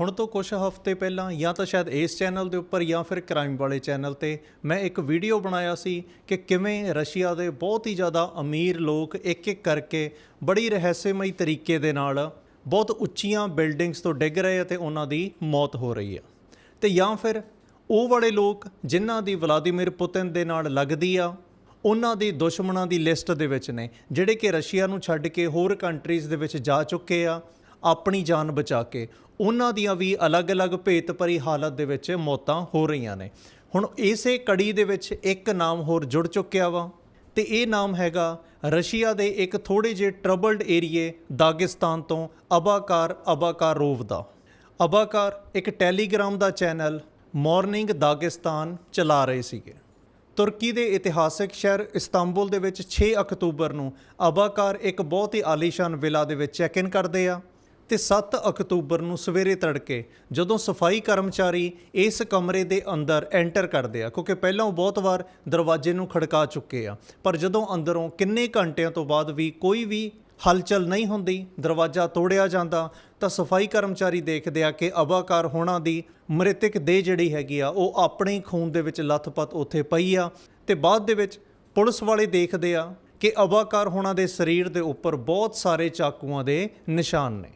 ਹੁਣ ਤੋਂ ਕੁਝ ਹਫ਼ਤੇ ਪਹਿਲਾਂ ਜਾਂ ਤਾਂ ਸ਼ਾਇਦ ਇਸ ਚੈਨਲ ਦੇ ਉੱਪਰ ਜਾਂ ਫਿਰ ਕ੍ਰਾਈਮ ਵਾਲੇ ਚੈਨਲ ਤੇ ਮੈਂ ਇੱਕ ਵੀਡੀਓ ਬਣਾਇਆ ਸੀ ਕਿ ਕਿਵੇਂ ਰਸ਼ੀਆ ਦੇ ਬਹੁਤ ਹੀ ਜ਼ਿਆਦਾ ਅਮੀਰ ਲੋਕ ਇੱਕ ਇੱਕ ਕਰਕੇ ਬੜੀ ਰਹੱਸਮਈ ਤਰੀਕੇ ਦੇ ਨਾਲ ਬਹੁਤ ਉੱਚੀਆਂ ਬਿਲਡਿੰਗਸ ਤੋਂ ਡਿੱਗ ਰਹੇ ਅਤੇ ਉਹਨਾਂ ਦੀ ਮੌਤ ਹੋ ਰਹੀ ਹੈ। ਤੇ ਜਾਂ ਫਿਰ ਉਹ ਵਾਲੇ ਲੋਕ ਜਿਨ੍ਹਾਂ ਦੀ ਵਲਾਦੀਮੀਰ ਪੁਤਿਨ ਦੇ ਨਾਲ ਲੱਗਦੀ ਆ, ਉਹਨਾਂ ਦੀ ਦੁਸ਼ਮਣਾਂ ਦੀ ਲਿਸਟ ਦੇ ਵਿੱਚ ਨੇ, ਜਿਹੜੇ ਕਿ ਰਸ਼ੀਆ ਨੂੰ ਛੱਡ ਕੇ ਹੋਰ ਕੰਟਰੀਜ਼ ਦੇ ਵਿੱਚ ਜਾ ਚੁੱਕੇ ਆ, ਆਪਣੀ ਜਾਨ ਬਚਾ ਕੇ। ਉਹਨਾਂ ਦੀਆਂ ਵੀ ਅਲੱਗ-ਅਲੱਗ ਭੇਤ ਭਰੀ ਹਾਲਤ ਦੇ ਵਿੱਚ ਮੌਤਾਂ ਹੋ ਰਹੀਆਂ ਨੇ। ਹੁਣ ਇਸੇ ਕੜੀ ਦੇ ਵਿੱਚ ਇੱਕ ਨਾਮ ਹੋਰ ਜੁੜ ਚੁੱਕਿਆ ਵਾ ਤੇ ਇਹ ਨਾਮ ਹੈਗਾ ਰਸ਼ੀਆ ਦੇ ਇੱਕ ਥੋੜੇ ਜਿਹੇ ਟਰਬਲਡ ਏਰੀਏ ਦਾਗਿਸਤਾਨ ਤੋਂ ਅਬਾਕਾਰ ਅਬਾਕਾਰੋਵ ਦਾ। ਅਬਾਕਾਰ ਇੱਕ ਟੈਲੀਗ੍ਰਾਮ ਦਾ ਚੈਨਲ ਮਾਰਨਿੰਗ ਦਾਗਿਸਤਾਨ ਚਲਾ ਰਹੇ ਸੀਗੇ। ਤੁਰਕੀ ਦੇ ਇਤਿਹਾਸਿਕ ਸ਼ਹਿਰ ਇਸਤਾਂਬੁਲ ਦੇ ਵਿੱਚ 6 ਅਕਤੂਬਰ ਨੂੰ ਅਬਾਕਾਰ ਇੱਕ ਬਹੁਤ ਹੀ ਆਲੀਸ਼ਾਨ ਵਿਲਾ ਦੇ ਵਿੱਚ ਚੈੱਕ ਇਨ ਕਰਦੇ ਆ। ਤੇ 7 ਅਕਤੂਬਰ ਨੂੰ ਸਵੇਰੇ ਤੜਕੇ ਜਦੋਂ ਸਫ਼ਾਈ ਕਰਮਚਾਰੀ ਇਸ ਕਮਰੇ ਦੇ ਅੰਦਰ ਐਂਟਰ ਕਰਦੇ ਆ, ਕਿਉਂਕਿ ਪਹਿਲਾਂ ਉਹ ਬਹੁਤ ਵਾਰ ਦਰਵਾਜ਼ੇ ਨੂੰ ਖੜਕਾ ਚੁੱਕੇ ਆ, ਪਰ ਜਦੋਂ ਅੰਦਰੋਂ ਕਿੰਨੇ ਘੰਟਿਆਂ ਤੋਂ ਬਾਅਦ ਵੀ ਕੋਈ ਵੀ ਹਲਚਲ ਨਹੀਂ ਹੁੰਦੀ, ਦਰਵਾਜ਼ਾ ਤੋੜਿਆ ਜਾਂਦਾ, ਤਾਂ ਸਫ਼ਾਈ ਕਰਮਚਾਰੀ ਦੇਖਦੇ ਆ ਕਿ ਅਬਾਕਾਰ ਹੋਣਾ ਦੀ ਮ੍ਰਿਤਕ ਦੇਹ ਜਿਹੜੀ ਹੈਗੀ ਆ, ਉਹ ਆਪਣੇ ਹੀ ਖੂਨ ਦੇ ਵਿੱਚ ਲੱਥਪੱਥ ਉੱਥੇ ਪਈ ਆ ਤੇ ਬਾਅਦ ਦੇ ਵਿੱਚ ਪੁਲਿਸ ਵਾਲੇ ਦੇਖਦੇ ਆ ਕਿ ਅਬਾਕਾਰ ਹੋਣਾ ਦੇ ਸਰੀਰ ਦੇ ਉੱਪਰ ਬਹੁਤ ਸਾਰੇ ਚਾਕੂਆਂ ਦੇ ਨਿਸ਼ਾਨ ਨੇ।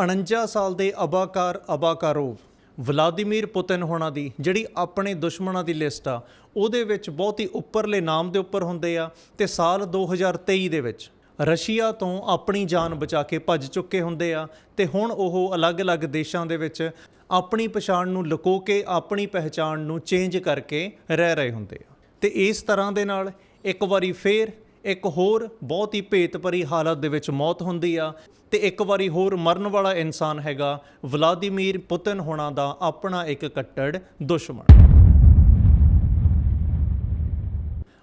49 ਸਾਲ ਦੇ ਅਬਾਕਾਰ ਅਬਾਕਾਰੋਵ ਵਲਾਦੀਮੀਰ ਪੁਤਿਨ ਹੋਣਾ ਦੀ ਜਿਹੜੀ ਆਪਣੇ ਦੁਸ਼ਮਣਾਂ ਦੀ ਲਿਸਟ ਆ, ਉਹਦੇ ਵਿੱਚ ਬਹੁਤ ਹੀ ਉੱਪਰਲੇ ਨਾਮ ਦੇ ਉੱਪਰ ਹੁੰਦੇ ਆ ਤੇ ਸਾਲ 2023 ਦੇ ਵਿੱਚ ਰਸ਼ੀਆ ਤੋਂ ਆਪਣੀ ਜਾਨ ਬਚਾ ਕੇ ਭੱਜ ਚੁੱਕੇ ਹੁੰਦੇ ਆ ਤੇ ਹੁਣ ਉਹ ਅਲੱਗ-ਅਲੱਗ ਦੇਸ਼ਾਂ ਦੇ ਵਿੱਚ ਆਪਣੀ ਪਛਾਣ ਨੂੰ ਲੁਕੋ ਕੇ, ਆਪਣੀ ਪਹਿਚਾਣ ਨੂੰ ਚੇਂਜ ਕਰਕੇ ਰਹਿ ਰਹੇ ਹੁੰਦੇ ਆ। ਤੇ ਇਸ ਤਰ੍ਹਾਂ ਦੇ ਨਾਲ ਇੱਕ ਵਾਰੀ ਫੇਰ ਇੱਕ ਹੋਰ ਬਹੁਤ ਹੀ ਭੇਤ ਭਰੀ ਹਾਲਤ ਦੇ ਵਿੱਚ ਮੌਤ ਹੁੰਦੀ ਆ ਤੇ ਇੱਕ ਵਾਰੀ ਹੋਰ ਮਰਨ ਵਾਲਾ ਇਨਸਾਨ ਹੈਗਾ ਵਲਾਦੀਮੀਰ ਪੁਤਿਨ ਹੋਣਾ ਦਾ ਆਪਣਾ ਇੱਕ ਕੱਟੜ ਦੁਸ਼ਮਣ।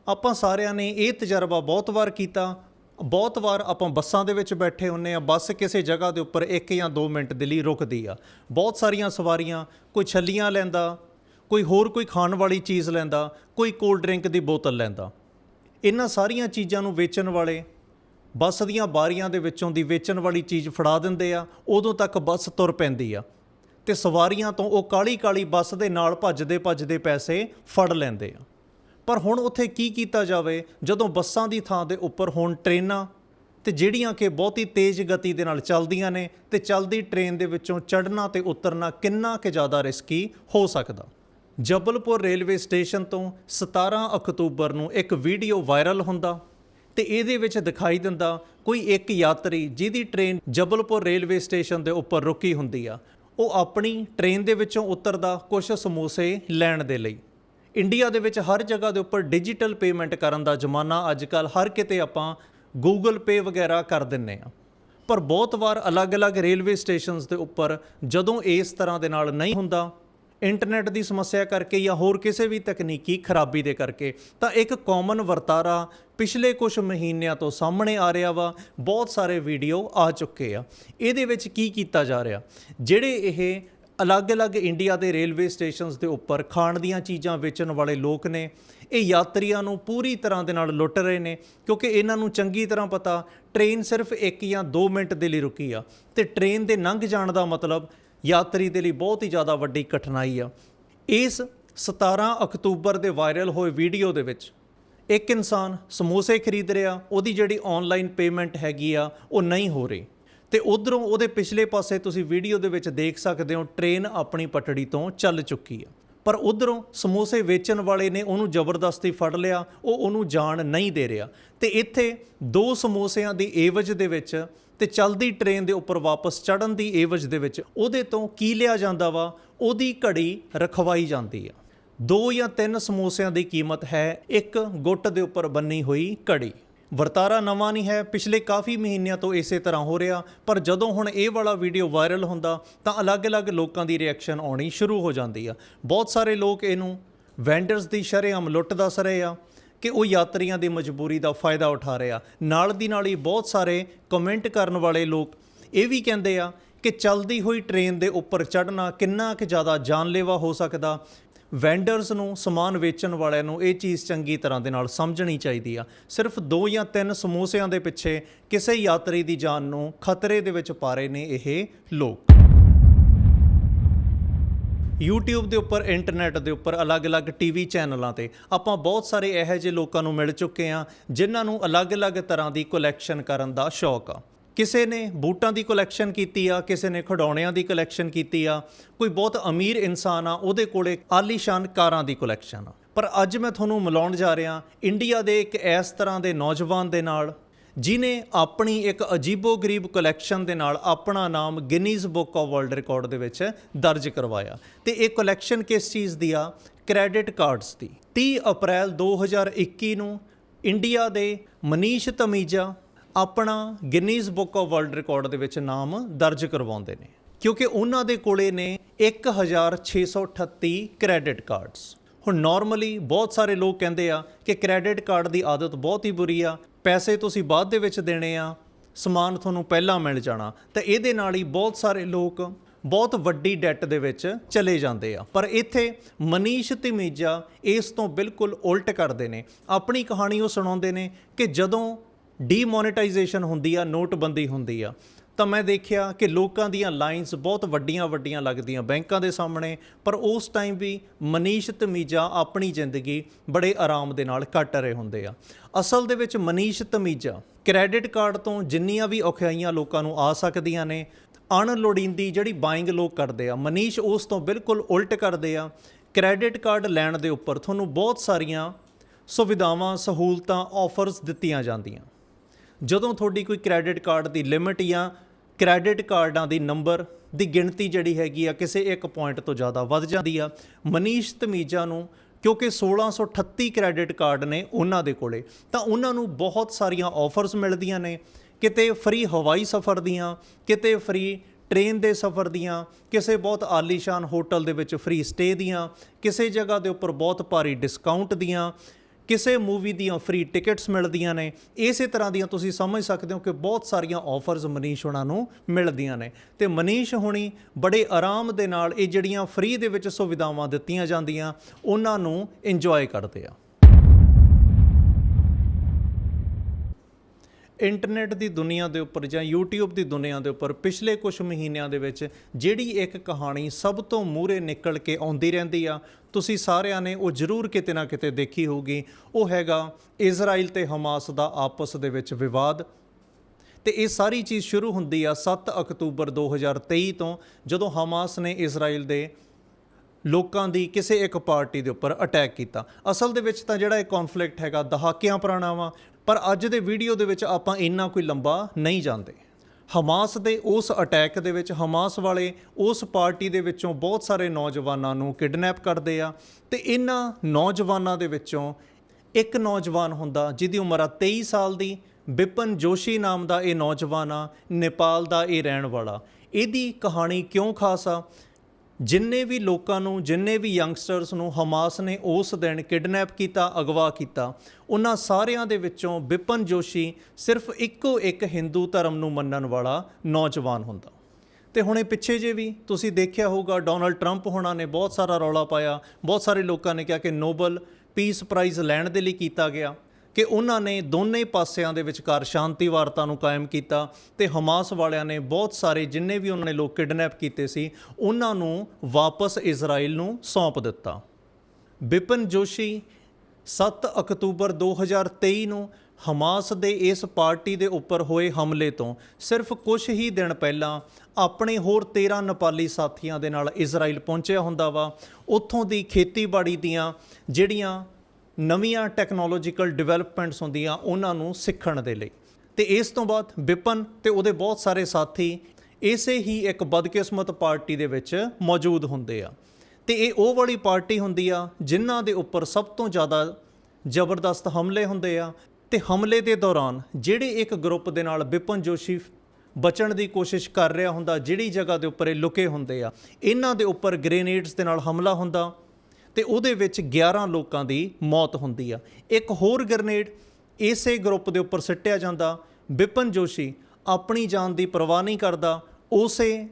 ਆਪਾਂ ਸਾਰਿਆਂ ਨੇ ਇਹ ਤਜਰਬਾ ਬਹੁਤ ਵਾਰ ਕੀਤਾ। ਬਹੁਤ ਵਾਰ ਆਪਾਂ ਬੱਸਾਂ ਦੇ ਵਿੱਚ ਬੈਠੇ ਹੁੰਨੇ ਆ। ਬੱਸ ਕਿਸੇ ਜਗ੍ਹਾ ਦੇ ਉੱਪਰ 1 ਜਾਂ 2 ਮਿੰਟ ਦੇ ਲਈ ਰੁਕਦੀ ਆ। ਬਹੁਤ ਸਾਰੀਆਂ ਸਵਾਰੀਆਂ, ਕੋਈ ਛੱਲੀਆਂ ਲੈਂਦਾ, ਕੋਈ ਹੋਰ ਕੋਈ ਖਾਣ ਵਾਲੀ ਚੀਜ਼ ਲੈਂਦਾ, ਕੋਈ ਕੋਲਡ ਡਰਿੰਕ ਦੀ ਬੋਤਲ ਲੈਂਦਾ। ਇਹਨਾਂ ਸਾਰੀਆਂ ਚੀਜ਼ਾਂ ਨੂੰ ਵੇਚਣ ਵਾਲੇ ਬੱਸ ਦੀਆਂ ਬਾਰੀਆਂ ਦੇ ਵਿੱਚੋਂ ਦੀ ਵੇਚਣ ਵਾਲੀ ਚੀਜ਼ ਫੜਾ ਦਿੰਦੇ ਆ, ਉਦੋਂ ਤੱਕ ਬੱਸ ਤੁਰ ਪੈਂਦੀ ਆ। ਤੇ ਸਵਾਰੀਆਂ ਤੋਂ ਉਹ ਕਾਲੀ ਕਾਲੀ ਬੱਸ ਦੇ ਨਾਲ ਭੱਜਦੇ ਭੱਜਦੇ ਪੈਸੇ ਫੜ ਲੈਂਦੇ ਆ। ਪਰ ਹੁਣ ਉੱਥੇ ਕੀ ਕੀਤਾ ਜਾਵੇ? ਜਦੋਂ ਬੱਸਾਂ ਦੀ ਥਾਂ ਦੇ ਉੱਪਰ ਹੁਣ ਟ੍ਰੇਨਾਂ ਤੇ ਜਿਹੜੀਆਂ ਕਿ ਬਹੁਤੀ ਤੇਜ਼ ਗਤੀ ਦੇ ਨਾਲ ਚੱਲਦੀਆਂ ਨੇ ਤੇ ਚੱਲਦੀ ਟ੍ਰੇਨ ਦੇ ਵਿੱਚੋਂ ਚੜ੍ਹਨਾ ਤੇ ਉਤਰਨਾ ਕਿੰਨਾ ਕਿ ਜ਼ਿਆਦਾ ਰਿਸਕੀ ਹੋ ਸਕਦਾ। ਜਬਲਪੁਰ ਰੇਲਵੇ ਸਟੇਸ਼ਨ ਤੋਂ 17 ਅਕਤੂਬਰ ਨੂੰ ਇੱਕ ਵੀਡੀਓ ਵਾਇਰਲ ਹੁੰਦਾ ਤੇ ਇਹਦੇ ਵਿੱਚ ਦਿਖਾਈ ਦਿੰਦਾ ਕੋਈ ਇੱਕ ਯਾਤਰੀ ਜਿਹਦੀ ਟ੍ਰੇਨ ਜਬਲਪੁਰ ਰੇਲਵੇ ਸਟੇਸ਼ਨ ਦੇ ਉੱਪਰ ਰੁਕੀ ਹੁੰਦੀ ਆ। ਉਹ ਆਪਣੀ ਟ੍ਰੇਨ ਦੇ ਵਿੱਚੋਂ ਉਤਰਦਾ ਕੁਝ ਸਮੋਸੇ ਲੈਣ ਦੇ ਲਈ। ਇੰਡੀਆ ਦੇ ਵਿੱਚ ਹਰ ਜਗ੍ਹਾ ਦੇ ਉੱਪਰ ਡਿਜੀਟਲ ਪੇਮੈਂਟ ਕਰਨ ਦਾ ਜ਼ਮਾਨਾ ਅੱਜ ਕੱਲ ਹਰ ਕਿਤੇ ਆਪਾਂ ਗੂਗਲ ਪੇ ਵਗੈਰਾ ਕਰ ਦਿੰਨੇ ਆ। ਪਰ ਬਹੁਤ ਵਾਰ ਅਲੱਗ-ਅਲੱਗ ਰੇਲਵੇ ਸਟੇਸ਼ਨਸ ਦੇ ਉੱਪਰ ਜਦੋਂ ਇਸ ਤਰ੍ਹਾਂ ਦੇ ਨਾਲ ਨਹੀਂ ਹੁੰਦਾ ਇੰਟਰਨੈਟ ਦੀ ਸਮੱਸਿਆ ਕਰਕੇ ਜਾਂ ਹੋਰ ਕਿਸੇ ਵੀ ਤਕਨੀਕੀ ਖਰਾਬੀ ਦੇ ਕਰਕੇ, ਤਾਂ ਇੱਕ ਕਾਮਨ ਵਰਤਾਰਾ ਪਿਛਲੇ ਕੁਝ ਮਹੀਨਿਆਂ ਤੋਂ ਸਾਹਮਣੇ ਆ ਰਿਹਾ ਵਾ, ਬਹੁਤ ਸਾਰੇ ਵੀਡੀਓ ਆ ਚੁੱਕੇ ਆ। ਇਹਦੇ ਵਿੱਚ ਕੀ ਕੀਤਾ ਜਾ ਰਿਹਾ? ਜਿਹੜੇ ਇਹ ਅਲੱਗ-ਅਲੱਗ ਇੰਡੀਆ ਦੇ ਰੇਲਵੇ ਸਟੇਸ਼ਨਸ ਦੇ ਉੱਪਰ ਖਾਣ ਦੀਆਂ ਚੀਜ਼ਾਂ ਵੇਚਣ ਵਾਲੇ ਲੋਕ ਨੇ, ਇਹ ਯਾਤਰੀਆਂ ਨੂੰ ਪੂਰੀ ਤਰ੍ਹਾਂ ਦੇ ਨਾਲ ਲੁੱਟ ਰਹੇ ਨੇ, ਕਿਉਂਕਿ ਇਹਨਾਂ ਨੂੰ ਚੰਗੀ ਤਰ੍ਹਾਂ ਪਤਾ, ਟ੍ਰੇਨ ਸਿਰਫ 1 ਜਾਂ 2 ਮਿੰਟ ਦੇ ਲਈ ਰੁਕੀ ਆ। ਤੇ ਟ੍ਰੇਨ ਦੇ ਲੰਘ ਜਾਣ ਦਾ ਮਤਲਬ ਯਾਤਰੀ ਦੇ ਲਈ ਬਹੁਤ ਹੀ ਜ਼ਿਆਦਾ ਵੱਡੀ ਕਠਿਨਾਈ ਆ। ਇਸ 17 ਅਕਤੂਬਰ ਦੇ ਵਾਇਰਲ ਹੋਏ ਵੀਡੀਓ ਦੇ ਵਿੱਚ ਇੱਕ ਇਨਸਾਨ ਸਮੋਸੇ ਖਰੀਦ ਰਿਹਾ, ਉਹਦੀ ਜਿਹੜੀ ਆਨਲਾਈਨ ਪੇਮੈਂਟ ਹੈਗੀ ਆ, ਉਹ ਨਹੀਂ ਹੋ ਰਹੀ। ਤੇ ਉਧਰੋਂ ਉਹਦੇ ਪਿਛਲੇ ਪਾਸੇ ਤੁਸੀਂ ਵੀਡੀਓ ਦੇ ਵਿੱਚ ਦੇਖ ਸਕਦੇ ਹੋ ਟ੍ਰੇਨ ਆਪਣੀ ਪਟੜੀ ਤੋਂ ਚੱਲ ਚੁੱਕੀ ਆ। ਪਰ ਉਧਰੋਂ ਸਮੋਸੇ ਵੇਚਣ ਵਾਲੇ ਨੇ ਉਹਨੂੰ ਜ਼ਬਰਦਸਤੀ ਫੜ ਲਿਆ, ਉਹ ਉਹਨੂੰ ਜਾਣ ਨਹੀਂ ਦੇ ਰਿਹਾ। ਤੇ ਇੱਥੇ ਦੋ ਸਮੋਸਿਆਂ ਦੀ ਏਵਜ ਦੇ ਵਿੱਚ ਤੇ ਚਲਦੀ ਟ੍ਰੇਨ ਦੇ ਉੱਪਰ ਵਾਪਸ ਚੜਨ ਦੀ ਏਵਜ ਦੇ ਵਿੱਚ ਉਹਦੇ ਤੋਂ ਕੀ ਲਿਆ ਜਾਂਦਾ ਵਾ? ਉਹਦੀ ਘੜੀ ਰਖਵਾਈ ਜਾਂਦੀ ਆ। ਦੋ ਜਾਂ ਤਿੰਨ ਸਮੋਸਿਆਂ ਦੀ ਕੀਮਤ ਹੈ ਇੱਕ ਗੁੱਟ ਦੇ ਉੱਪਰ ਬੰਨੀ ਹੋਈ ਘੜੀ। ਵਰਤਾਰਾ ਨਵਾਂ ਨਹੀਂ ਹੈ, ਪਿਛਲੇ ਕਾਫੀ ਮਹੀਨਿਆਂ ਤੋਂ ਇਸੇ ਤਰ੍ਹਾਂ ਹੋ ਰਿਹਾ, ਪਰ ਜਦੋਂ ਹੁਣ ਇਹ ਵਾਲਾ ਵੀਡੀਓ ਵਾਇਰਲ ਹੁੰਦਾ, ਤਾਂ ਅਲੱਗ-ਅਲੱਗ ਲੋਕਾਂ ਦੀ ਰਿਐਕਸ਼ਨ ਆਉਣੀ ਸ਼ੁਰੂ ਹੋ ਜਾਂਦੀ ਆ। ਬਹੁਤ ਸਾਰੇ ਲੋਕ ਇਹਨੂੰ ਵੈਂਡਰਸ ਦੀ ਸ਼ਰੇਆਮ ਲੁੱਟ ਦੱਸ ਰਹੇ ਆ। ਕਿ ਉਹ ਯਾਤਰੀਆਂ ਦੀ ਮਜਬੂਰੀ ਦਾ ਫਾਇਦਾ ਉਠਾ ਰਿਹਾ ਨਾਲ ਦੀ ਨਾਲ ਹੀ ਬਹੁਤ ਸਾਰੇ ਕਮੈਂਟ ਕਰਨ ਵਾਲੇ ਲੋਕ ਇਹ ਵੀ ਕਹਿੰਦੇ ਆ ਕਿ ਚੱਲਦੀ ਹੋਈ ਟ੍ਰੇਨ ਦੇ ਉੱਪਰ ਚੜ੍ਹਨਾ ਕਿੰਨਾ ਕੁ ਜ਼ਿਆਦਾ ਜਾਨਲੇਵਾ ਹੋ ਸਕਦਾ। ਵੈਂਡਰਸ ਨੂੰ, ਸਮਾਨ ਵੇਚਣ ਵਾਲਿਆਂ ਨੂੰ ਇਹ ਚੀਜ਼ ਚੰਗੀ ਤਰ੍ਹਾਂ ਦੇ ਨਾਲ ਸਮਝਣੀ ਚਾਹੀਦੀ ਆ। ਸਿਰਫ ਦੋ ਜਾਂ ਤਿੰਨ ਸਮੋਸਿਆਂ ਦੇ ਪਿੱਛੇ ਕਿਸੇ ਯਾਤਰੀ ਦੀ ਜਾਨ ਨੂੰ ਖਤਰੇ ਦੇ ਵਿੱਚ ਪਾ ਰਹੇ ਨੇ ਇਹ ਲੋਕ। YouTube ਦੇ ਉੱਪਰ ਇੰਟਰਨੈਟ ਦੇ ਉੱਪਰ, ਅਲੱਗ-ਅਲੱਗ ਟੀਵੀ ਚੈਨਲਾਂ ਤੇ ਆਪਾਂ ਬਹੁਤ ਸਾਰੇ ਇਹੋ ਜਿਹੇ ਲੋਕਾਂ ਨੂੰ ਮਿਲ ਚੁੱਕੇ ਆ ਜਿਨ੍ਹਾਂ ਨੂੰ ਅਲੱਗ-ਅਲੱਗ ਤਰ੍ਹਾਂ ਦੀ ਕਲੈਕਸ਼ਨ ਕਰਨ ਦਾ ਸ਼ੌਕ ਆ। ਕਿਸੇ ਨੇ ਬੂਟਾਂ ਦੀ ਕਲੈਕਸ਼ਨ ਕੀਤੀ ਆ, ਕਿਸੇ ਨੇ ਖਿਡੌਣਿਆਂ ਦੀ ਕਲੈਕਸ਼ਨ ਕੀਤੀ ਆ, ਕੋਈ ਬਹੁਤ ਅਮੀਰ ਇਨਸਾਨ ਆ, ਉਹਦੇ ਕੋਲੇ ਆਲੀਸ਼ਾਨ ਕਾਰਾਂ ਦੀ ਕਲੈਕਸ਼ਨ ਆ। ਪਰ ਅੱਜ ਮੈਂ ਤੁਹਾਨੂੰ ਮਿਲਾਉਣ ਜਾ ਰਿਹਾ ਇੰਡੀਆ ਦੇ ਇੱਕ ਇਸ ਤਰ੍ਹਾਂ ਦੇ ਨੌਜਵਾਨ ਦੇ ਨਾਲ ਜਿਨੇ ਆਪਣੀ ਇੱਕ ਅਜੀਬੋ-ਗਰੀਬ ਕਲੈਕਸ਼ਨ ਦੇ ਨਾਲ ਆਪਣਾ ਨਾਮ Guinness book of world record ਦੇ ਵਿੱਚ ਦਰਜ ਕਰਵਾਇਆ। ਤੇ ਇਹ ਕਲੈਕਸ਼ਨ ਕਿਸ ਚੀਜ਼ ਦੀ ਆ? ਕ੍ਰੈਡਿਟ ਕਾਰਡਸ ਦੀ। 30 ਅਪ੍ਰੈਲ 2021 ਨੂੰ ਇੰਡੀਆ ਦੇ ਮਨੀਸ਼ ਤਮੀਜਾ ਆਪਣਾ Guinness book of world record ਦੇ ਵਿੱਚ ਨਾਮ ਦਰਜ ਕਰਵਾਉਂਦੇ ਨੇ। ਕਿਉਂਕਿ ਉਹਨਾਂ ਦੇ ਕੋਲੇ ਨੇ 1638 ਕ੍ਰੈਡਿਟ ਕਾਰਡਸ ਹੁਣ ਨਾਰਮਲੀ ਬਹੁਤ ਸਾਰੇ ਲੋਕ ਕਹਿੰਦੇ ਆ ਕਿ ਕ੍ਰੈਡਿਟ ਕਾਰਡ ਦੀ ਆਦਤ ਬਹੁਤ ਹੀ ਬੁਰੀ ਆ। ਪੈਸੇ ਤੁਸੀਂ ਬਾਅਦ ਦੇ ਵਿੱਚ ਦੇਣੇ ਆ, ਸਮਾਨ ਤੁਹਾਨੂੰ ਪਹਿਲਾਂ ਮਿਲ ਜਾਣਾ। ਤਾਂ ਇਹਦੇ ਨਾਲ ਹੀ ਬਹੁਤ ਸਾਰੇ ਲੋਕ ਬਹੁਤ ਵੱਡੀ ਡੈਟ ਦੇ ਵਿੱਚ ਚਲੇ ਜਾਂਦੇ ਆ। ਪਰ ਇੱਥੇ ਮਨੀਸ਼ ਤਿਮੀਜਾ ਇਸ ਤੋਂ ਬਿਲਕੁਲ ਉਲਟ ਕਰਦੇ ਨੇ। ਆਪਣੀ ਕਹਾਣੀ ਉਹ ਸੁਣਾਉਂਦੇ ਨੇ ਕਿ ਜਦੋਂ ਡੀਮੋਨੇਟਾਈਜੇਸ਼ਨ ਹੁੰਦੀ ਆ, ਨੋਟਬੰਦੀ ਹੁੰਦੀ ਆ ਤਾਂ ਮੈਂ ਦੇਖਿਆ ਕਿ ਲੋਕਾਂ ਦੀਆਂ ਲਾਈਨਸ ਬਹੁਤ ਵੱਡੀਆਂ ਵੱਡੀਆਂ ਲੱਗਦੀਆਂ ਬੈਂਕਾਂ ਦੇ ਸਾਹਮਣੇ, ਪਰ ਉਸ ਟਾਈਮ ਵੀ ਮਨੀਸ਼ ਤਮੀਜਾ ਆਪਣੀ ਜ਼ਿੰਦਗੀ ਬੜੇ ਆਰਾਮ ਦੇ ਨਾਲ ਕੱਟ ਰਹੇ ਹੁੰਦੇ ਆ। ਅਸਲ ਦੇ ਵਿੱਚ ਮਨੀਸ਼ ਤਮੀਜਾ ਕ੍ਰੈਡਿਟ ਕਾਰਡ ਤੋਂ ਜਿੰਨੀਆਂ ਵੀ ਔਖਿਆਈਆਂ ਲੋਕਾਂ ਨੂੰ ਆ ਸਕਦੀਆਂ ਨੇ, ਅਣਲੋੜੀਂਦੀ ਜਿਹੜੀ ਬਾਇੰਗ ਲੋਕ ਕਰਦੇ ਆ, ਮਨੀਸ਼ ਉਸ ਤੋਂ ਬਿਲਕੁਲ ਉਲਟ ਕਰਦੇ ਆ। ਕ੍ਰੈਡਿਟ ਕਾਰਡ ਲੈਣ ਦੇ ਉੱਪਰ ਤੁਹਾਨੂੰ ਬਹੁਤ ਸਾਰੀਆਂ ਸੁਵਿਧਾਵਾਂ, ਸਹੂਲਤਾਂ ਆਫਰਸ ਦਿੱਤੀਆਂ ਜਾਂਦੀਆਂ। ਜਦੋਂ ਤੁਹਾਡੀ ਕੋਈ ਕ੍ਰੈਡਿਟ ਕਾਰਡ ਦੀ ਲਿਮਿਟ ਜਾਂ ਕ੍ਰੈਡਿਟ ਕਾਰਡਾਂ ਦੀ ਨੰਬਰ ਦੀ ਗਿਣਤੀ ਜਿਹੜੀ ਹੈਗੀ ਆ ਕਿਸੇ ਇੱਕ ਪੁਆਇੰਟ ਤੋਂ ਜ਼ਿਆਦਾ ਵੱਧ ਜਾਂਦੀ ਆ। ਮਨੀਸ਼ ਤਮੀਜਾ ਨੂੰ, ਕਿਉਂਕਿ 1638 ਕ੍ਰੈਡਿਟ ਕਾਰਡ ਨੇ ਉਹਨਾਂ ਦੇ ਕੋਲੇ, ਤਾਂ ਉਹਨਾਂ ਨੂੰ ਬਹੁਤ ਸਾਰੀਆਂ ਆਫਰਸ ਮਿਲਦੀਆਂ ਨੇ। ਕਿਤੇ ਫ੍ਰੀ ਹਵਾਈ ਸਫ਼ਰ ਦੀਆਂ, ਕਿਤੇ ਫ੍ਰੀ ਟ੍ਰੇਨ ਦੇ ਸਫ਼ਰ ਦੀਆਂ, ਕਿਸੇ ਬਹੁਤ ਆਲੀਸ਼ਾਨ ਹੋਟਲ ਦੇ ਵਿੱਚ ਫ੍ਰੀ ਸਟੇ ਦੀਆਂ, ਕਿਸੇ ਜਗ੍ਹਾ ਦੇ ਉੱਪਰ ਬਹੁਤ ਭਾਰੀ ਡਿਸਕਾਊਂਟ ਦੀਆਂ। ਕਿਸੇ ਮੂਵੀ ਦੀਆਂ ਫ੍ਰੀ ਟਿਕਟਸ ਮਿਲਦੀਆਂ ਨੇ। ਇਸੇ ਤਰ੍ਹਾਂ ਦੀਆਂ ਤੁਸੀਂ ਸਮਝ ਸਕਦੇ ਹੋ ਕਿ ਬਹੁਤ ਸਾਰੀਆਂ ਆਫਰਸ ਮਨੀਸ਼ ਹੋਣਾ ਨੂੰ ਮਿਲਦੀਆਂ ਨੇ। ਤੇ ਮਨੀਸ਼ ਹੁਣੀ ਬੜੇ ਆਰਾਮ ਦੇ ਨਾਲ ਇਹ ਜਿਹੜੀਆਂ ਫ੍ਰੀ ਦੇ ਵਿੱਚ ਸੁਵਿਧਾਵਾਂ ਦਿੱਤੀਆਂ ਜਾਂਦੀਆਂ, ਉਹਨਾਂ ਨੂੰ ਇੰਜੋਏ ਕਰਦੇ ਆ। ਇੰਟਰਨੈਟ ਦੀ ਦੁਨੀਆ ਦੇ ਉੱਪਰ ਜਾਂ YouTube ਦੀ ਦੁਨੀਆ ਦੇ ਉੱਪਰ ਪਿਛਲੇ ਕੁਝ ਮਹੀਨਿਆਂ ਦੇ ਵਿੱਚ ਜਿਹੜੀ ਇੱਕ ਕਹਾਣੀ ਸਭ ਤੋਂ ਮੂਹਰੇ ਨਿਕਲ ਕੇ ਆਉਂਦੀ ਰਹਿੰਦੀ ਆ, ਤੁਸੀਂ ਸਾਰਿਆਂ ਨੇ ਉਹ ਜ਼ਰੂਰ ਕਿਤੇ ਨਾ ਕਿਤੇ ਦੇਖੀ ਹੋਊਗੀ। ਉਹ ਹੈਗਾ ਇਜ਼ਰਾਈਲ ਤੇ ਹਮਾਸ ਦਾ ਆਪਸ ਦੇ ਵਿੱਚ ਵਿਵਾਦ। ਤੇ ਇਹ ਸਾਰੀ ਚੀਜ਼ ਸ਼ੁਰੂ ਹੁੰਦੀ ਆ 7 ਅਕਤੂਬਰ 2023 ਤੋਂ, ਜਦੋਂ ਹਮਾਸ ਨੇ ਇਜ਼ਰਾਈਲ ਦੇ ਲੋਕਾਂ ਦੀ ਕਿਸੇ ਇੱਕ ਪਾਰਟੀ ਦੇ ਉੱਪਰ ਅਟੈਕ ਕੀਤਾ। ਅਸਲ ਦੇ ਵਿੱਚ ਤਾਂ ਜਿਹੜਾ ਇਹ ਕਨਫਲਿਕਟ ਹੈਗਾ ਦਹਾਕਿਆਂ ਪੁਰਾਣਾ ਵਾ ਪਰ ਅੱਜ ਦੇ ਵੀਡੀਓ ਦੇ ਵਿੱਚ ਆਪਾਂ ਇੰਨਾ ਕੋਈ ਲੰਬਾ ਨਹੀਂ ਜਾਂਦੇ ਹਮਾਸ ਦੇ ਉਸ ਅਟੈਕ ਦੇ ਵਿੱਚ, ਹਮਾਸ ਵਾਲੇ ਉਸ ਪਾਰਟੀ ਦੇ ਵਿੱਚੋਂ ਬਹੁਤ ਸਾਰੇ ਨੌਜਵਾਨਾਂ ਨੂੰ ਕਿਡਨੈਪ ਕਰਦੇ ਆ ਤੇ ਇਹਨਾਂ ਨੌਜਵਾਨਾਂ ਦੇ ਵਿੱਚੋਂ ਇੱਕ ਨੌਜਵਾਨ ਹੁੰਦਾ ਜਿਹਦੀ ਉਮਰ ਆ 23 ਸਾਲ ਦੀ। ਬਿਪਨ ਜੋਸ਼ੀ ਨਾਮ ਦਾ ਇਹ ਨੌਜਵਾਨ ਆ, ਨੇਪਾਲ ਦਾ ਇਹ ਰਹਿਣ ਵਾਲਾ। ਇਹਦੀ ਕਹਾਣੀ ਕਿਉਂ ਖਾਸ ਆ? ਜਿੰਨੇ ਵੀ ਲੋਕਾਂ ਨੂੰ, ਜਿੰਨੇ ਵੀ ਯੰਗਸਟਰਸ ਨੂੰ ਹਮਾਸ ਨੇ ਉਸ ਦਿਨ ਕਿਡਨੈਪ ਕੀਤਾ, ਅਗਵਾ ਕੀਤਾ, ਉਹਨਾਂ ਸਾਰਿਆਂ ਦੇ ਵਿੱਚੋਂ ਵਿਪਨ ਜੋਸ਼ੀ ਸਿਰਫ ਇੱਕੋ ਇੱਕ ਹਿੰਦੂ ਧਰਮ ਨੂੰ ਮੰਨਣ ਵਾਲਾ ਨੌਜਵਾਨ ਹੁੰਦਾ। ਤੇ ਹੁਣੇ ਪਿੱਛੇ ਜੇ ਵੀ ਤੁਸੀਂ ਦੇਖਿਆ ਹੋਊਗਾ ਡੋਨਲਡ ਟਰੰਪ ਹੋਣਾ ਨੇ ਬਹੁਤ ਸਾਰਾ ਰੌਲਾ ਪਾਇਆ, ਬਹੁਤ ਸਾਰੇ ਲੋਕਾਂ ਨੇ ਕਿਹਾ ਕਿ ਨੋਬਲ ਪੀਸ ਪ੍ਰਾਈਜ਼ ਲੈਣ ਦੇ ਲਈ ਕੀਤਾ ਗਿਆ। ਕਿ ਉਹਨਾਂ ਨੇ ਦੋਨੇ ਪਾਸਿਆਂ ਦੇ ਵਿਚਕਾਰ ਸ਼ਾਂਤੀ ਵਾਰਤਾ ਨੂੰ ਕਾਇਮ ਕੀਤਾ ਤੇ ਹਮਾਸ ਵਾਲਿਆਂ ਨੇ ਬਹੁਤ ਸਾਰੇ ਜਿੰਨੇ ਵੀ ਉਹਨਾਂ ਨੇ ਲੋਕ ਕਿਡਨੈਪ ਕੀਤੇ ਸੀ, ਉਹਨਾਂ ਨੂੰ ਵਾਪਸ ਇਜ਼ਰਾਈਲ ਨੂੰ ਸੌਂਪ ਦਿੱਤਾ। ਬਿਪਨ ਜੋਸ਼ੀ 7 ਅਕਤੂਬਰ 2023 ਨੂੰ ਹਮਾਸ ਦੇ ਇਸ ਪਾਰਟੀ ਦੇ ਉੱਪਰ ਹੋਏ ਹਮਲੇ ਤੋਂ ਸਿਰਫ ਕੁਝ ਹੀ ਦਿਨ ਪਹਿਲਾਂ ਆਪਣੇ ਹੋਰ 13 ਨੇਪਾਲੀ ਸਾਥੀਆਂ ਦੇ ਨਾਲ ਇਜ਼ਰਾਈਲ ਪਹੁੰਚਿਆ ਹੁੰਦਾ ਵਾ। ਉੱਥੋਂ ਦੀ ਖੇਤੀਬਾੜੀ ਦੀਆਂ ਜਿਹੜੀਆਂ ਨਵੀਆਂ ਟੈਕਨੋਲੋਜੀਕਲ ਡਿਵੈਲਪਮੈਂਟਸ ਹੁੰਦੀਆਂ ਉਹਨਾਂ ਨੂੰ ਸਿੱਖਣ ਦੇ ਲਈ। ਤੇ ਇਸ ਤੋਂ ਬਾਅਦ ਵਿਪਨ ਤੇ ਉਹਦੇ ਬਹੁਤ ਸਾਰੇ ਸਾਥੀ ਇਸੇ ਹੀ ਇੱਕ ਬਦਕਿਸਮਤ ਪਾਰਟੀ ਦੇ ਵਿੱਚ ਮੌਜੂਦ ਹੁੰਦੇ ਆ। ਤੇ ਇਹ ਉਹ ਵਾਲੀ ਪਾਰਟੀ ਹੁੰਦੀ ਆ ਜਿਨ੍ਹਾਂ ਦੇ ਉੱਪਰ ਸਭ ਤੋਂ ਜ਼ਿਆਦਾ ਜ਼ਬਰਦਸਤ ਹਮਲੇ ਹੁੰਦੇ ਆ। ਤੇ ਹਮਲੇ ਦੇ ਦੌਰਾਨ ਜਿਹੜੇ ਇੱਕ ਗਰੁੱਪ ਦੇ ਨਾਲ ਵਿਪਨ ਜੋਸ਼ੀ ਬਚਣ ਦੀ ਕੋਸ਼ਿਸ਼ ਕਰ ਰਿਹਾ ਹੁੰਦਾ, ਜਿਹੜੀ ਜਗ੍ਹਾ ਦੇ ਉੱਪਰ ਇਹ ਲੁਕੇ ਹੁੰਦੇ ਆ, ਇਹਨਾਂ ਦੇ ਉੱਪਰ ਗ੍ਰੇਨੇਡਸ ਦੇ ਨਾਲ ਹਮਲਾ ਹੁੰਦਾ। ਤੇ ਉਹਦੇ ਵਿੱਚ 11 ਲੋਕਾਂ ਦੀ ਮੌਤ ਹੁੰਦੀ ਆ। ਇੱਕ ਹੋਰ ਗ੍ਰੇਨੇਡ ਇਸੇ ਗਰੁੱਪ ਦੇ ਉੱਪਰ ਸਿੱਟਿਆ ਜਾਂਦਾ। ਵਿਪਨ ਜੋਸ਼ੀ ਆਪਣੀ ਜਾਨ ਦੀ ਪਰਵਾਹ ਨਹੀਂ ਕਰਦਾ। ਉਸੇ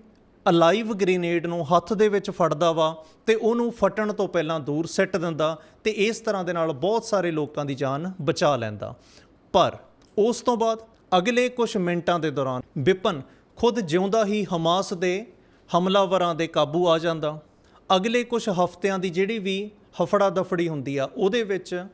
ਅਲਾਈਵ ਗ੍ਰੇਨੇਡ ਨੂੰ ਹੱਥ ਦੇ ਵਿੱਚ ਫੜਦਾ ਵਾ ਤੇ ਉਹਨੂੰ ਫਟਣ ਤੋਂ ਪਹਿਲਾਂ ਦੂਰ ਸਿੱਟ ਦਿੰਦਾ ਤੇ ਇਸ ਤਰ੍ਹਾਂ ਦੇ ਨਾਲ ਬਹੁਤ ਸਾਰੇ ਲੋਕਾਂ ਦੀ ਜਾਨ ਬਚਾ ਲੈਂਦਾ। ਪਰ ਉਸ ਤੋਂ ਬਾਅਦ ਅਗਲੇ ਕੁਝ ਮਿੰਟਾਂ ਦੇ ਦੌਰਾਨ ਵਿਪਨ ਖੁਦ ਜਿਉਂਦਾ ਹੀ ਹਮਾਸ ਦੇ ਹਮਲਾਵਰਾਂ ਦੇ ਕਾਬੂ ਆ ਜਾਂਦਾ। ਅਗਲੇ ਕੁਝ ਹਫ਼ਤਿਆਂ ਦੀ ਜਿਹੜੀ ਵੀ ਹਫੜਾ ਦਫੜੀ ਹੁੰਦੀ ਆ, ਉਹਦੇ ਵਿੱਚ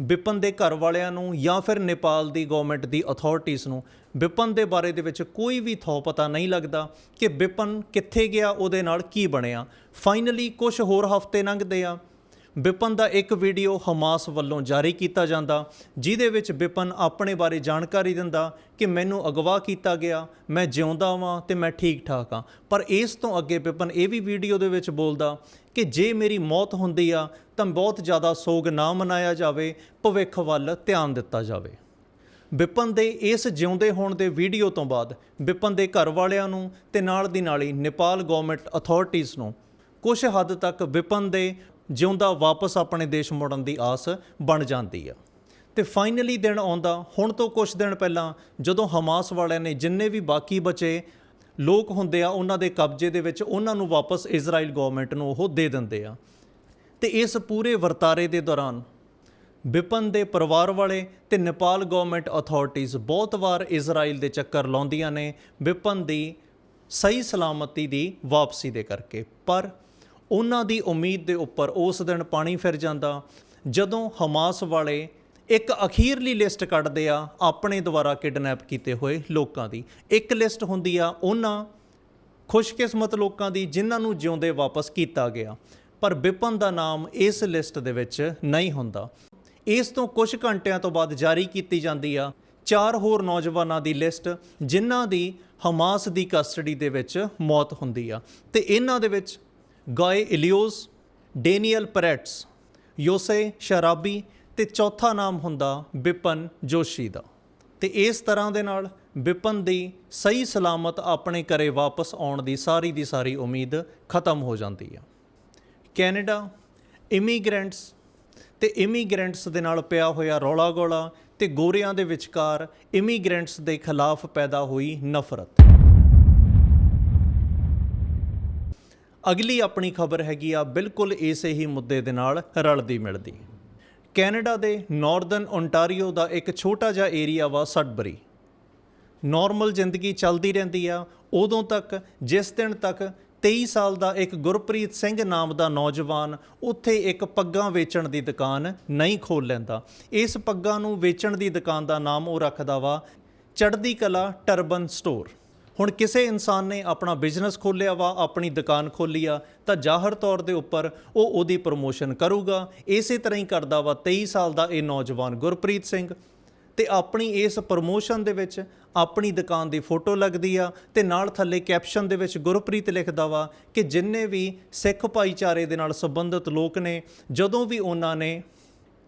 ਵਿਪਨ ਦੇ ਘਰ ਵਾਲਿਆਂ ਨੂੰ ਜਾਂ ਫਿਰ ਨੇਪਾਲ ਦੀ ਗਵਰਨਮੈਂਟ ਦੀ ਅਥਾਰਟੀਆਂ ਨੂੰ ਵਿਪਨ ਦੇ ਬਾਰੇ ਦੇ ਵਿੱਚ ਕੋਈ ਵੀ ਥੋ ਪਤਾ ਨਹੀਂ ਲੱਗਦਾ ਕਿ ਵਿਪਨ ਕਿੱਥੇ ਗਿਆ, ਉਹਦੇ ਨਾਲ ਕੀ ਬਣਿਆ। ਫਾਈਨਲੀ ਕੁਝ ਹੋਰ ਹਫ਼ਤੇ ਲੰਘਦੇ ਆ ਬਿਪਨ ਦਾ ਇੱਕ ਵੀਡੀਓ ਹਮਾਸ ਵੱਲੋਂ ਜਾਰੀ ਕੀਤਾ ਜਾਂਦਾ, ਜਿਹਦੇ ਵਿੱਚ ਬਿਪਨ ਆਪਣੇ ਬਾਰੇ ਜਾਣਕਾਰੀ ਦਿੰਦਾ ਕਿ ਮੈਨੂੰ ਅਗਵਾ ਕੀਤਾ ਗਿਆ, ਮੈਂ ਜਿਉਂਦਾ ਵਾਂ ਤੇ ਮੈਂ ਠੀਕ ਠਾਕ ਹਾਂ। ਪਰ ਇਸ ਤੋਂ ਅੱਗੇ ਬਿਪਨ ਇਹ ਵੀ ਵੀਡੀਓ ਦੇ ਵਿੱਚ ਬੋਲਦਾ ਕਿ ਜੇ ਮੇਰੀ ਮੌਤ ਹੁੰਦੀ ਆ, ਤਾਂ ਬਹੁਤ ਜ਼ਿਆਦਾ ਸੋਗ ਨਾ ਮਨਾਇਆ ਜਾਵੇ, ਭਵਿੱਖ ਵੱਲ ਧਿਆਨ ਦਿੱਤਾ ਜਾਵੇ। ਵਿਪਨ ਦੇ ਇਸ ਜਿਉਂਦੇ ਹੋਣ ਦੇ ਵੀਡੀਓ ਤੋਂ ਬਾਅਦ ਵਿਪਨ ਦੇ ਘਰ ਵਾਲਿਆਂ ਨੂੰ ਤੇ ਨਾਲ ਦੀ ਨਾਲ ਹੀ ਨੇਪਾਲ ਗਵਰਨਮੈਂਟ ਅਥਾਰਟੀਆਂ ਨੂੰ ਕੁਝ ਹੱਦ ਤੱਕ ਵਿਪਨ ਦੇ ਜਿਉਂਦਾ ਵਾਪਸ ਆਪਣੇ ਦੇਸ਼ ਮੁੜਨ ਦੀ ਆਸ ਬਣ ਜਾਂਦੀ ਆ। ਤੇ ਫਾਈਨਲੀ ਦਿਨ ਆਉਂਦਾ। ਹੁਣ ਤੋਂ ਕੁਝ ਦਿਨ ਪਹਿਲਾਂ ਜਦੋਂ ਹਮਾਸ ਵਾਲਿਆਂ ਨੇ ਜਿੰਨੇ ਵੀ ਬਾਕੀ ਬਚੇ ਲੋਕ ਹੁੰਦੇ ਆ, ਉਹਨਾਂ ਦੇ ਕਬਜ਼ੇ ਦੇ ਵਿੱਚ ਉਹਨਾਂ ਨੂੰ ਵਾਪਸ ਇਜ਼ਰਾਈਲ ਗਵਰਨਮੈਂਟ ਨੂੰ ਉਹ ਦੇ ਦਿੰਦੇ ਆ। ਤੇ ਇਸ ਪੂਰੇ ਵਰਤਾਰੇ ਦੇ ਦੌਰਾਨ ਵਿਪਨ ਦੇ ਪਰਿਵਾਰ ਵਾਲੇ ਤੇ ਨੇਪਾਲ ਗਵਰਨਮੈਂਟ ਅਥਾਰਟੀਆਂ ਬਹੁਤ ਵਾਰ ਇਜ਼ਰਾਈਲ ਦੇ ਚੱਕਰ ਲਾਉਂਦੀਆਂ ਨੇ ਵਿਪਨ ਦੀ ਸਹੀ ਸਲਾਮਤੀ ਦੀ ਵਾਪਸੀ ਦੇ ਕਰਕੇ। ਪਰ ਉਹਨਾਂ ਦੀ ਉਮੀਦ ਦੇ ਉੱਪਰ ਉਸ ਦਿਨ ਪਾਣੀ ਫਿਰ ਜਾਂਦਾ। ਜਦੋਂ ਹਮਾਸ ਵਾਲੇ ਇੱਕ ਅਖੀਰਲੀ ਲਿਸਟ ਕੱਢਦੇ ਆ, ਆਪਣੇ ਦੁਆਰਾ ਕਿਡਨੈਪ ਕੀਤੇ ਹੋਏ ਲੋਕਾਂ ਦੀ। ਇੱਕ ਲਿਸਟ ਹੁੰਦੀ ਆ, ਉਹਨਾਂ ਖੁਸ਼ਕਿਸਮਤ ਲੋਕਾਂ ਦੀ, ਜਿਨ੍ਹਾਂ ਨੂੰ ਜਿਉਂਦੇ ਵਾਪਸ ਕੀਤਾ ਗਿਆ। ਪਰ ਵਿਪਨ ਦਾ ਨਾਮ ਇਸ ਲਿਸਟ ਦੇ ਵਿੱਚ ਨਹੀਂ ਹੁੰਦਾ। ਇਸ ਤੋਂ ਕੁਝ ਘੰਟਿਆਂ ਤੋਂ ਬਾਅਦ ਜਾਰੀ ਕੀਤੀ ਜਾਂਦੀ ਆ, ਚਾਰ ਹੋਰ ਨੌਜਵਾਨਾਂ ਦੀ ਲਿਸਟ, ਜਿਨ੍ਹਾਂ ਦੀ ਹਮਾਸ ਦੀ ਕਸਟਡੀ ਦੇ ਵਿੱਚ ਮੌਤ ਹੁੰਦੀ ਆ। ਤੇ ਇਹਨਾਂ ਦੇ ਵਿੱਚ ਗਾਏ ਇਲੀਓਸ ਡੇਨੀਅਲ ਪਰੈਟਸ, ਯੋਸੇ ਸ਼ਰਾਬੀ ਤੇ ਚੌਥਾ ਨਾਮ ਹੁੰਦਾ ਵਿਪਨ ਜੋਸ਼ੀ ਦਾ। ਤੇ ਇਸ ਤਰ੍ਹਾਂ ਦੇ ਨਾਲ ਵਿਪਨ ਦੀ ਸਹੀ ਸਲਾਮਤ ਆਪਣੇ ਘਰੇ ਵਾਪਸ ਆਉਣ ਦੀ ਸਾਰੀ ਦੀ ਸਾਰੀ ਉਮੀਦ ਖਤਮ ਹੋ ਜਾਂਦੀ ਆ। ਕੈਨੇਡਾ, ਇਮੀਗ੍ਰੈਂਟਸ ਤੇ ਇਮੀਗ੍ਰੈਂਟਸ ਦੇ ਨਾਲ ਪਿਆ ਹੋਇਆ ਰੌਲਾ ਗੋਲਾ ਤੇ ਗੋਰਿਆਂ ਦੇ ਵਿਚਕਾਰ ਇਮੀਗ੍ਰੈਂਟਸ ਦੇ ਖਿਲਾਫ ਪੈਦਾ ਹੋਈ ਨਫ਼ਰਤ। ਅਗਲੀ ਆਪਣੀ ਖਬਰ ਹੈਗੀ ਆ ਬਿਲਕੁਲ ਇਸੇ ਹੀ ਮੁੱਦੇ ਦੇ ਨਾਲ ਰਲਦੀ ਮਿਲਦੀ। ਕੈਨੇਡਾ ਦੇ ਨਾਰਦਰਨ ਓਨਟਾਰੀਓ ਦਾ ਇੱਕ ਛੋਟਾ ਜਿਹਾ ਏਰੀਆ ਵਾ ਸਡਬਰੀ। ਨਾਰਮਲ ਜ਼ਿੰਦਗੀ ਚੱਲਦੀ ਰਹਿੰਦੀ ਆ। ਉਦੋਂ ਤੱਕ, ਜਿਸ ਦਿਨ ਤੱਕ 23 ਸਾਲ ਦਾ ਇੱਕ ਗੁਰਪ੍ਰੀਤ ਸਿੰਘ ਨਾਮ ਦਾ ਨੌਜਵਾਨ ਉੱਥੇ ਇੱਕ ਪੱਗਾਂ ਵੇਚਣ ਦੀ ਦੁਕਾਨ ਨਹੀਂ ਖੋਲ ਲੈਂਦਾ। ਇਸ ਪੱਗਾਂ ਨੂੰ ਵੇਚਣ ਦੀ ਦੁਕਾਨ ਦਾ ਨਾਮ ਉਹ ਰੱਖਦਾ ਵਾ ਚੜ੍ਹਦੀ ਕਲਾ ਟਰਬਨ ਸਟੋਰ। ਹੁਣ ਕਿਸੇ ਇਨਸਾਨ ਨੇ ਆਪਣਾ ਬਿਜ਼ਨਸ ਖੋਲ੍ਹਿਆ ਵਾ, ਆਪਣੀ ਦੁਕਾਨ ਖੋਲ੍ਹੀ ਆ, ਤਾਂ ਜ਼ਾਹਰ ਤੌਰ ਦੇ ਉੱਪਰ ਉਹ ਉਹਦੀ ਪ੍ਰਮੋਸ਼ਨ ਕਰੂਗਾ। ਇਸੇ ਤਰ੍ਹਾਂ ਹੀ ਕਰਦਾ ਵਾ 23 ਸਾਲ ਦਾ ਇਹ ਨੌਜਵਾਨ ਗੁਰਪ੍ਰੀਤ ਸਿੰਘ। ਤੇ ਆਪਣੀ ਇਸ ਪ੍ਰਮੋਸ਼ਨ ਦੇ ਵਿੱਚ ਆਪਣੀ ਦੁਕਾਨ ਦੀ ਫੋਟੋ ਲੱਗਦੀ ਆ ਤੇ ਨਾਲ ਥੱਲੇ ਕੈਪਸ਼ਨ ਦੇ ਵਿੱਚ ਗੁਰਪ੍ਰੀਤ ਲਿਖਦਾ ਵਾ ਕਿ ਜਿੰਨੇ ਵੀ ਸਿੱਖ ਭਾਈਚਾਰੇ ਦੇ ਨਾਲ ਸੰਬੰਧਿਤ ਲੋਕ ਨੇ, ਜਦੋਂ ਵੀ ਉਹਨਾਂ ਨੇ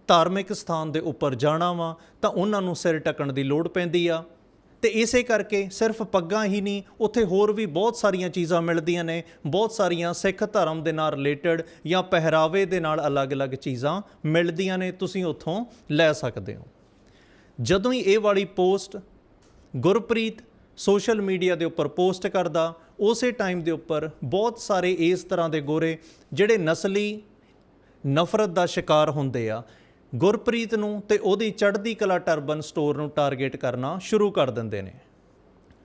ਧਾਰਮਿਕ ਸਥਾਨ ਦੇ ਉੱਪਰ ਜਾਣਾ ਵਾ, ਤਾਂ ਉਹਨਾਂ ਨੂੰ ਸਿਰ ਟਕਣ ਦੀ ਲੋੜ ਪੈਂਦੀ ਆ। ਤੇ ਇਸੇ ਕਰਕੇ ਸਿਰਫ ਪੱਗਾਂ ਹੀ ਨਹੀਂ, ਉੱਥੇ ਹੋਰ ਵੀ ਬਹੁਤ ਸਾਰੀਆਂ ਚੀਜ਼ਾਂ ਮਿਲਦੀਆਂ ਨੇ, ਬਹੁਤ ਸਾਰੀਆਂ ਸਿੱਖ ਧਰਮ ਦੇ ਨਾਲ ਰਿਲੇਟਡ ਜਾਂ ਪਹਿਰਾਵੇ ਦੇ ਨਾਲ ਅਲੱਗ-ਅਲੱਗ ਚੀਜ਼ਾਂ ਮਿਲਦੀਆਂ ਨੇ, ਤੁਸੀਂ ਉੱਥੋਂ ਲੈ ਸਕਦੇ ਹੋ। ਜਦੋਂ ਹੀ ਇਹ ਵਾਲੀ ਪੋਸਟ ਗੁਰਪ੍ਰੀਤ ਸੋਸ਼ਲ ਮੀਡੀਆ ਦੇ ਉੱਪਰ ਪੋਸਟ ਕਰਦਾ, ਉਸੇ ਟਾਈਮ ਦੇ ਉੱਪਰ ਬਹੁਤ ਸਾਰੇ ਇਸ ਤਰ੍ਹਾਂ ਦੇ ਗੋਰੇ ਜਿਹੜੇ ਨਸਲੀ ਨਫ਼ਰਤ ਦਾ ਸ਼ਿਕਾਰ ਹੁੰਦੇ ਆ ਗੁਰਪ੍ਰੀਤ ਨੂੰ ਤੇ ਉਹਦੀ ਚੜ੍ਹਦੀ ਕਲਾ ਟਰਬਨ ਸਟੋਰ ਨੂੰ ਟਾਰਗੇਟ ਕਰਨਾ ਸ਼ੁਰੂ ਕਰ ਦਿੰਦੇ ਨੇ।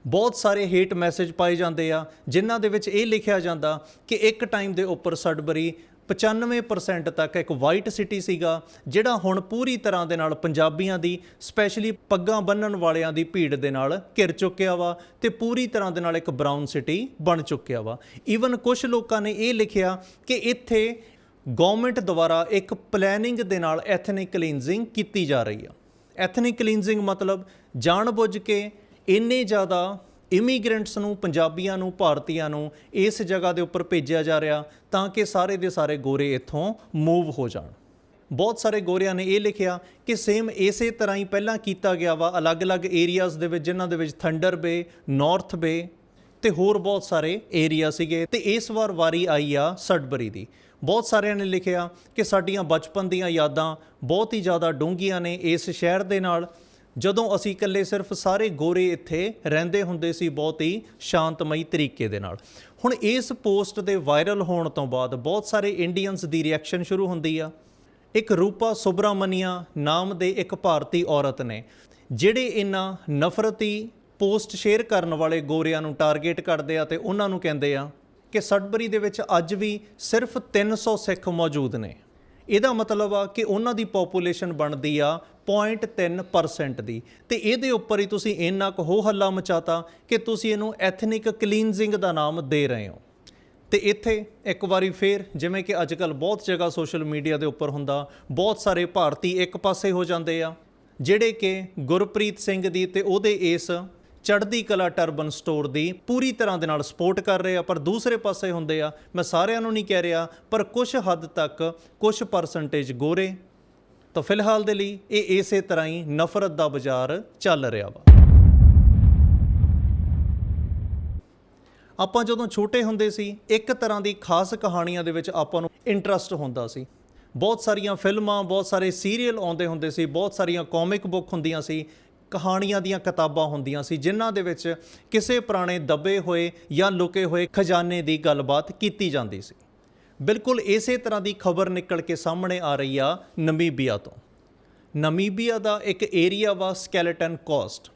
ਬਹੁਤ ਸਾਰੇ ਹੇਟ ਮੈਸੇਜ ਪਾਏ ਜਾਂਦੇ ਆ, ਜਿਨ੍ਹਾਂ ਦੇ ਵਿੱਚ ਇਹ ਲਿਖਿਆ ਜਾਂਦਾ ਕਿ ਇੱਕ ਟਾਈਮ ਦੇ ਉੱਪਰ ਸਡਬਰੀ 95% ਤੱਕ ਇੱਕ ਵਾਈਟ ਸਿਟੀ ਸੀਗਾ, ਜਿਹੜਾ ਹੁਣ ਪੂਰੀ ਤਰ੍ਹਾਂ ਦੇ ਨਾਲ ਪੰਜਾਬੀਆਂ ਦੀ ਸਪੈਸ਼ਲੀ ਪੱਗਾਂ ਬੰਨਣ ਵਾਲਿਆਂ ਦੀ ਭੀੜ ਦੇ ਨਾਲ ਘਿਰ ਚੁੱਕਿਆ ਵਾ ਤੇ ਪੂਰੀ ਤਰ੍ਹਾਂ ਦੇ ਨਾਲ ਇੱਕ ਬਰਾਊਨ ਸਿਟੀ ਬਣ ਚੁੱਕਿਆ ਵਾ। ਈਵਨ ਕੁਝ ਲੋਕਾਂ ਨੇ ਇਹ ਲਿਖਿਆ ਕਿ ਇੱਥੇ ਗਵਰਨਮੈਂਟ ਦੁਆਰਾ ਇੱਕ ਪਲੈਨਿੰਗ ਦੇ ਨਾਲ ਐਥਨਿਕ ਕਲੀਨਜ਼ਿੰਗ ਕੀਤੀ ਜਾ ਰਹੀ ਆ। ਐਥਨਿਕ ਕਲੀਨਜ਼ਿੰਗ ਮਤਲਬ ਜਾਣਬੁੱਝ ਕੇ ਇੰਨੇ ਜ਼ਿਆਦਾ ਇਮੀਗ੍ਰੈਂਟਸ ਨੂੰ, ਪੰਜਾਬੀਆਂ ਨੂੰ, ਭਾਰਤੀਆਂ ਨੂੰ ਇਸ ਜਗ੍ਹਾ ਦੇ ਉੱਪਰ ਭੇਜਿਆ ਜਾ ਰਿਹਾ ਤਾਂ ਕਿ ਸਾਰੇ ਦੇ ਸਾਰੇ ਗੋਰੇ ਇੱਥੋਂ ਮੂਵ ਹੋ ਜਾਣ। ਬਹੁਤ ਸਾਰੇ ਗੋਰਿਆਂ ਨੇ ਇਹ ਲਿਖਿਆ ਕਿ ਸੇਮ ਇਸੇ ਤਰ੍ਹਾਂ ਹੀ ਪਹਿਲਾਂ ਕੀਤਾ ਗਿਆ ਵਾ ਅਲੱਗ-ਅਲੱਗ ਏਰੀਆਜ਼ ਦੇ ਵਿੱਚ, ਜਿਨ੍ਹਾਂ ਦੇ ਵਿੱਚ ਥੰਡਰ ਬੇ ਨਾਰਥ ਬੇ ਤੇ ਹੋਰ ਬਹੁਤ ਸਾਰੇ ਏਰੀਆ ਸੀਗੇ ਤੇ ਇਸ ਵਾਰ ਵਾਰੀ ਆਈ ਆ ਸਡਬਰੀ ਦੀ। ਬਹੁਤ ਸਾਰਿਆਂ ਨੇ ਲਿਖਿਆ ਕਿ ਸਾਡੀਆਂ ਬਚਪਨ ਦੀਆਂ ਯਾਦਾਂ ਬਹੁਤ ਹੀ ਜ਼ਿਆਦਾ ਡੂੰਘੀਆਂ ਨੇ ਇਸ ਸ਼ਹਿਰ ਦੇ ਨਾਲ। ਜਦੋਂ ਅਸੀਂ ਇਕੱਲੇ ਸਿਰਫ ਸਾਰੇ ਗੋਰੇ ਇੱਥੇ ਰਹਿੰਦੇ ਹੁੰਦੇ ਸੀ ਬਹੁਤ ਹੀ ਸ਼ਾਂਤਮਈ ਤਰੀਕੇ ਦੇ ਨਾਲ। ਹੁਣ ਇਸ ਪੋਸਟ ਦੇ ਵਾਇਰਲ ਹੋਣ ਤੋਂ ਬਾਅਦ ਬਹੁਤ ਸਾਰੇ ਇੰਡੀਅਨਸ ਦੀ ਰਿਐਕਸ਼ਨ ਸ਼ੁਰੂ ਹੁੰਦੀ ਆ। ਇੱਕ ਰੂਪਾ ਸੁਬਰਾਮਨੀਆ ਨਾਮ ਦੇ ਇੱਕ ਭਾਰਤੀ ਔਰਤ ਨੇ, ਜਿਹੜੇ ਇਹਨਾਂ ਨਫ਼ਰਤੀ ਪੋਸਟ ਸ਼ੇਅਰ ਕਰਨ ਵਾਲੇ ਗੋਰਿਆਂ ਨੂੰ ਟਾਰਗੇਟ ਕਰਦੇ ਆ ਤੇ ਉਹਨਾਂ ਨੂੰ ਕਹਿੰਦੇ ਆ ਕਿ ਸਟਬਰੀ ਦੇ ਵਿੱਚ ਅੱਜ ਵੀ ਸਿਰਫ 300 ਸਿੱਖ ਮੌਜੂਦ ਨੇ। ਇਹਦਾ ਮਤਲਬ ਆ ਕਿ ਉਹਨਾਂ ਦੀ ਪੋਪੂਲੇਸ਼ਨ ਬਣਦੀ ਆ 0.3% ਦੀ। ਤੇ ਇਹਦੇ ਉੱਪਰ ਹੀ ਤੁਸੀਂ ਇੰਨਾ ਕੁ ਹੋ ਹੱਲਾ ਮਚਾਤਾ ਕਿ ਤੁਸੀਂ ਇਹਨੂੰ ਐਥਨਿਕ ਕਲੀਨਜ਼ਿੰਗ ਦਾ ਨਾਮ ਦੇ ਰਹੇ ਹੋ। ਤੇ ਇੱਥੇ ਇੱਕ ਵਾਰੀ ਫੇਰ ਜਿਵੇਂ ਕਿ ਅੱਜ ਕੱਲ ਬਹੁਤ ਜਗ੍ਹਾ ਸੋਸ਼ਲ ਮੀਡੀਆ ਦੇ ਉੱਪਰ ਹੁੰਦਾ, ਬਹੁਤ ਸਾਰੇ ਭਾਰਤੀ ਇੱਕ ਪਾਸੇ ਹੋ ਜਾਂਦੇ ਆ, ਜਿਹੜੇ ਕਿ ਗੁਰਪ੍ਰੀਤ ਸਿੰਘ ਦੀ ਤੇ ਉਹਦੇ ਇਸ ਚੜ੍ਹਦੀ ਕਲਾ ਟਰਬਨ ਸਟੋਰ ਦੀ ਪੂਰੀ ਤਰ੍ਹਾਂ ਦੇ ਨਾਲ ਸਪੋਰਟ ਕਰ ਰਹੇ ਆ, ਪਰ ਦੂਸਰੇ ਪਾਸੇ ਹੁੰਦੇ ਆ, ਮੈਂ ਸਾਰਿਆਂ ਨੂੰ ਨਹੀਂ ਕਹਿ ਰਿਹਾ, ਪਰ ਕੁਝ ਹੱਦ ਤੱਕ ਕੁਝ ਪਰਸੈਂਟੇਜ ਗੋਰੇ। ਤਾਂ ਫਿਲਹਾਲ ਦੇ ਲਈ ਇਹ ਇਸੇ ਤਰ੍ਹਾਂ ਹੀ ਨਫ਼ਰਤ ਦਾ ਬਾਜ਼ਾਰ ਚੱਲ ਰਿਹਾ ਵਾ। ਆਪਾਂ ਜਦੋਂ ਛੋਟੇ ਹੁੰਦੇ ਸੀ, ਇੱਕ ਤਰ੍ਹਾਂ ਦੀ ਖਾਸ ਕਹਾਣੀਆਂ ਦੇ ਵਿੱਚ ਆਪਾਂ ਨੂੰ ਇੰਟਰਸਟ ਹੁੰਦਾ ਸੀ। ਬਹੁਤ ਸਾਰੀਆਂ ਫਿਲਮਾਂ, ਬਹੁਤ ਸਾਰੇ ਸੀਰੀਅਲ ਆਉਂਦੇ ਹੁੰਦੇ ਸੀ, ਬਹੁਤ ਸਾਰੀਆਂ ਕਾਮਿਕ ਬੁੱਕ ਹੁੰਦੀਆਂ ਸੀ ਕਹਾਣੀਆਂ ਦੀਆਂ ਕਿਤਾਬਾਂ ਹੁੰਦੀਆਂ ਸੀ, ਜਿਨ੍ਹਾਂ ਦੇ ਵਿੱਚ ਕਿਸੇ ਪੁਰਾਣੇ ਦੱਬੇ ਹੋਏ ਜਾਂ ਲੁਕੇ ਹੋਏ ਖਜ਼ਾਨੇ ਦੀ ਗੱਲਬਾਤ ਕੀਤੀ ਜਾਂਦੀ ਸੀ। ਬਿਲਕੁਲ ਇਸੇ ਤਰ੍ਹਾਂ ਦੀ ਖਬਰ ਨਿਕਲ ਕੇ ਸਾਹਮਣੇ ਆ ਰਹੀ ਆ ਨਮੀਬੀਆ ਤੋਂ। ਨਮੀਬੀਆ ਦਾ ਇੱਕ ਏਰੀਆ ਵਾ ਸਕੈਲੇਟਨ ਕੋਸਟ।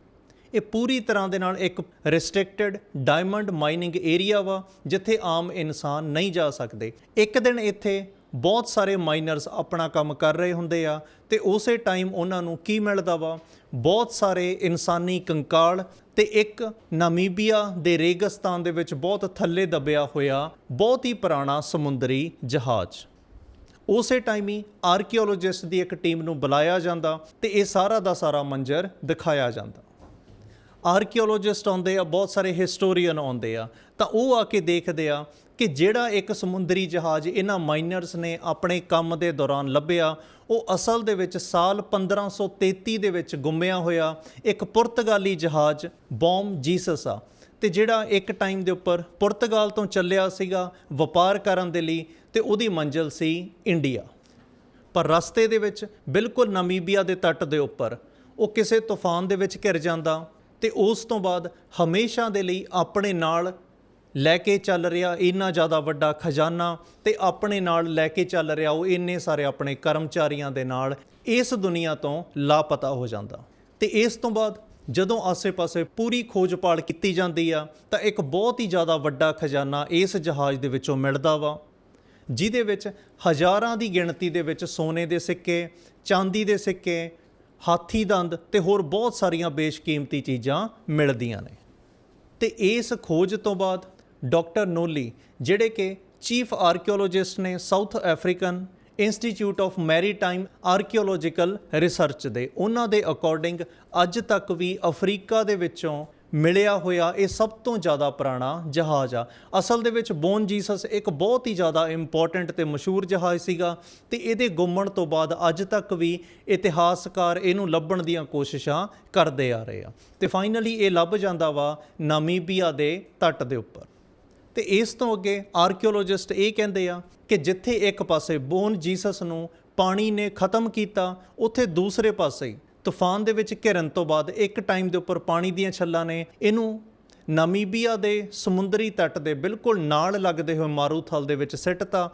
ਇਹ ਪੂਰੀ ਤਰ੍ਹਾਂ ਦੇ ਨਾਲ ਇੱਕ ਰੈਸਟ੍ਰਿਕਟਡ ਡਾਇਮੰਡ ਮਾਈਨਿੰਗ ਏਰੀਆ ਵਾ, ਜਿੱਥੇ ਆਮ ਇਨਸਾਨ ਨਹੀਂ ਜਾ ਸਕਦੇ। ਇੱਕ ਦਿਨ ਇੱਥੇ ਬਹੁਤ ਸਾਰੇ ਮਾਈਨਰਸ ਆਪਣਾ ਕੰਮ ਕਰ ਰਹੇ ਹੁੰਦੇ ਆ ਤੇ ਉਸੇ ਟਾਈਮ ਉਹਨਾਂ ਨੂੰ ਕੀ ਮਿਲਦਾ ਵਾ? ਬਹੁਤ ਸਾਰੇ ਇਨਸਾਨੀ ਕੰਕਾਲ ਤੇ ਇੱਕ ਨਾਮੀਬੀਆ ਦੇ ਰੇਗਿਸਤਾਨ ਦੇ ਵਿੱਚ ਬਹੁਤ ਥੱਲੇ ਦਬਿਆ ਹੋਇਆ ਬਹੁਤ ਹੀ ਪੁਰਾਣਾ ਸਮੁੰਦਰੀ ਜਹਾਜ਼। ਉਸੇ ਟਾਈਮ ਹੀ ਆਰਕੀਓਲੋਜਿਸਟ ਦੀ ਇੱਕ ਟੀਮ ਨੂੰ ਬੁਲਾਇਆ ਜਾਂਦਾ ਤੇ ਇਹ ਸਾਰਾ ਦਾ ਸਾਰਾ ਮੰਜ਼ਰ ਦਿਖਾਇਆ ਜਾਂਦਾ। ਆਰਕੀਓਲੋਜਿਸਟ ਆਉਂਦੇ ਆ, ਬਹੁਤ ਸਾਰੇ ਹਿਸਟੋਰੀਅਨ ਆਉਂਦੇ ਆ, ਤਾਂ ਉਹ ਆ ਕੇ ਦੇਖਦੇ ਆ ਕਿ ਜਿਹੜਾ ਇੱਕ ਸਮੁੰਦਰੀ ਜਹਾਜ਼ ਇਹਨਾਂ ਮਾਈਨਰਸ ਨੇ ਆਪਣੇ ਕੰਮ ਦੇ ਦੌਰਾਨ ਲੱਭਿਆ, ਉਹ ਅਸਲ ਦੇ ਵਿੱਚ ਸਾਲ 1533 ਦੇ ਵਿੱਚ ਗੁੰਮਿਆ ਹੋਇਆ ਇੱਕ ਪੁਰਤਗਾਲੀ ਜਹਾਜ਼, ਬੌਮ ਜੀਸਸ ਆ। ਤੇ ਜਿਹੜਾ ਇੱਕ ਟਾਈਮ ਦੇ ਉੱਪਰ ਪੁਰਤਗਾਲ ਤੋਂ ਚੱਲਿਆ ਸੀਗਾ ਵਪਾਰ ਕਰਨ ਦੇ ਲਈ, ਤੇ ਉਹਦੀ ਮੰਜ਼ਿਲ ਸੀ ਇੰਡੀਆ। ਪਰ ਰਸਤੇ ਦੇ ਵਿੱਚ ਬਿਲਕੁਲ ਨਾਮੀਬੀਆ ਦੇ ਤੱਟ ਦੇ ਉੱਪਰ, ਉਹ ਕਿਸੇ ਤੂਫਾਨ ਦੇ ਵਿੱਚ ਘਿਰ ਜਾਂਦਾ ਤੇ ਉਸ ਤੋਂ ਬਾਅਦ ਹਮੇਸ਼ਾ ਦੇ ਲਈ ਆਪਣੇ ਨਾਲ ਲੈ ਕੇ ਚੱਲ ਰਿਹਾ ਇੰਨਾ ਜ਼ਿਆਦਾ ਵੱਡਾ ਖਜ਼ਾਨਾ ਤੇ ਆਪਣੇ ਨਾਲ ਲੈ ਕੇ ਚੱਲ ਰਿਹਾ ਉਹ ਇੰਨੇ ਸਾਰੇ ਆਪਣੇ ਕਰਮਚਾਰੀਆਂ ਦੇ ਨਾਲ, ਇਸ ਦੁਨੀਆ ਤੋਂ ਲਾਪਤਾ ਹੋ ਜਾਂਦਾ। ਤੇ ਇਸ ਤੋਂ ਬਾਅਦ ਜਦੋਂ ਆਸੇ-ਪਾਸੇ ਪੂਰੀ ਖੋਜ-ਪਾਲ ਕੀਤੀ ਜਾਂਦੀ ਆ, ਤਾਂ ਇੱਕ ਬਹੁਤ ਹੀ ਜ਼ਿਆਦਾ ਵੱਡਾ ਖਜ਼ਾਨਾ ਇਸ ਜਹਾਜ਼ ਦੇ ਵਿੱਚੋਂ ਮਿਲਦਾ ਵਾ, ਜਿਹਦੇ ਵਿੱਚ ਹਜ਼ਾਰਾਂ ਦੀ ਗਿਣਤੀ ਦੇ ਵਿੱਚ ਸੋਨੇ ਦੇ ਸਿੱਕੇ, ਚਾਂਦੀ ਦੇ ਸਿੱਕੇ ਹਾਥੀ ਦੰਦ ਤੇ ਹੋਰ ਬਹੁਤ ਸਾਰੀਆਂ ਬੇਸ਼ਕੀਮਤੀ ਚੀਜ਼ਾਂ ਮਿਲਦੀਆਂ ਨੇ। ਤੇ ਇਸ ਖੋਜ ਤੋਂ ਬਾਅਦ ਡਾਕਟਰ ਨੋਲੀ, ਜਿਹੜੇ ਕਿ ਚੀਫ ਆਰਕੀਓਲੋਜਿਸਟ ਨੇ South African institute of maritime archaeological research ਦੇ, ਉਹਨਾਂ ਦੇ ਅਕੋਰਡਿੰਗ ਅੱਜ ਤੱਕ ਵੀ ਅਫਰੀਕਾ ਦੇ ਵਿੱਚੋਂ ਮਿਲਿਆ ਹੋਇਆ ਇਹ ਸਭ ਤੋਂ ਜ਼ਿਆਦਾ ਪੁਰਾਣਾ ਜਹਾਜ਼ ਆ। ਅਸਲ ਦੇ ਵਿੱਚ ਬੋਨ ਜੀਸਸ ਇੱਕ ਬਹੁਤ ਹੀ ਜ਼ਿਆਦਾ ਇੰਪੋਰਟੈਂਟ ਤੇ ਮਸ਼ਹੂਰ ਜਹਾਜ਼ ਸੀਗਾ ਤੇ ਇਹਦੇ ਗੁੰਮਣ ਤੋਂ ਬਾਅਦ ਅੱਜ ਤੱਕ ਵੀ ਇਤਿਹਾਸਕਾਰ ਇਹਨੂੰ ਲੱਭਣ ਦੀਆਂ ਕੋਸ਼ਿਸ਼ਾਂ ਕਰਦੇ ਆ ਰਹੇ ਆ। ਤੇ ਫਾਈਨਲੀ ਇਹ ਲੱਭ ਜਾਂਦਾ ਵਾ ਨਾਮੀਬੀਆ ਦੇ ਤੱਟ ਦੇ ਉੱਪਰ। ਤੇ ਇਸ ਤੋਂ ਅੱਗੇ ਆਰਕੀਓਲੋਜਿਸਟ ਇਹ ਕਹਿੰਦੇ ਆ ਕਿ ਜਿੱਥੇ ਇੱਕ ਪਾਸੇ ਬੋਨ ਜੀਸਸ ਨੂੰ ਪਾਣੀ ਨੇ ਖਤਮ ਕੀਤਾ, ਉੱਥੇ ਦੂਸਰੇ ਪਾਸੇ ਤੂਫਾਨ ਦੇ ਵਿੱਚ ਘਿਰਨ ਤੋਂ ਬਾਅਦ ਇੱਕ ਟਾਈਮ ਦੇ ਉੱਪਰ ਪਾਣੀ ਦੀਆਂ ਛੱਲਾਂ ਨੇ ਇਹਨੂੰ ਨਾਮੀਬੀਆ ਦੇ ਸਮੁੰਦਰੀ ਤੱਟ ਦੇ ਬਿਲਕੁਲ ਨਾਲ ਲੱਗਦੇ ਹੋਏ ਮਾਰੂਥਲ ਦੇ ਵਿੱਚ ਸਿੱਟਤਾ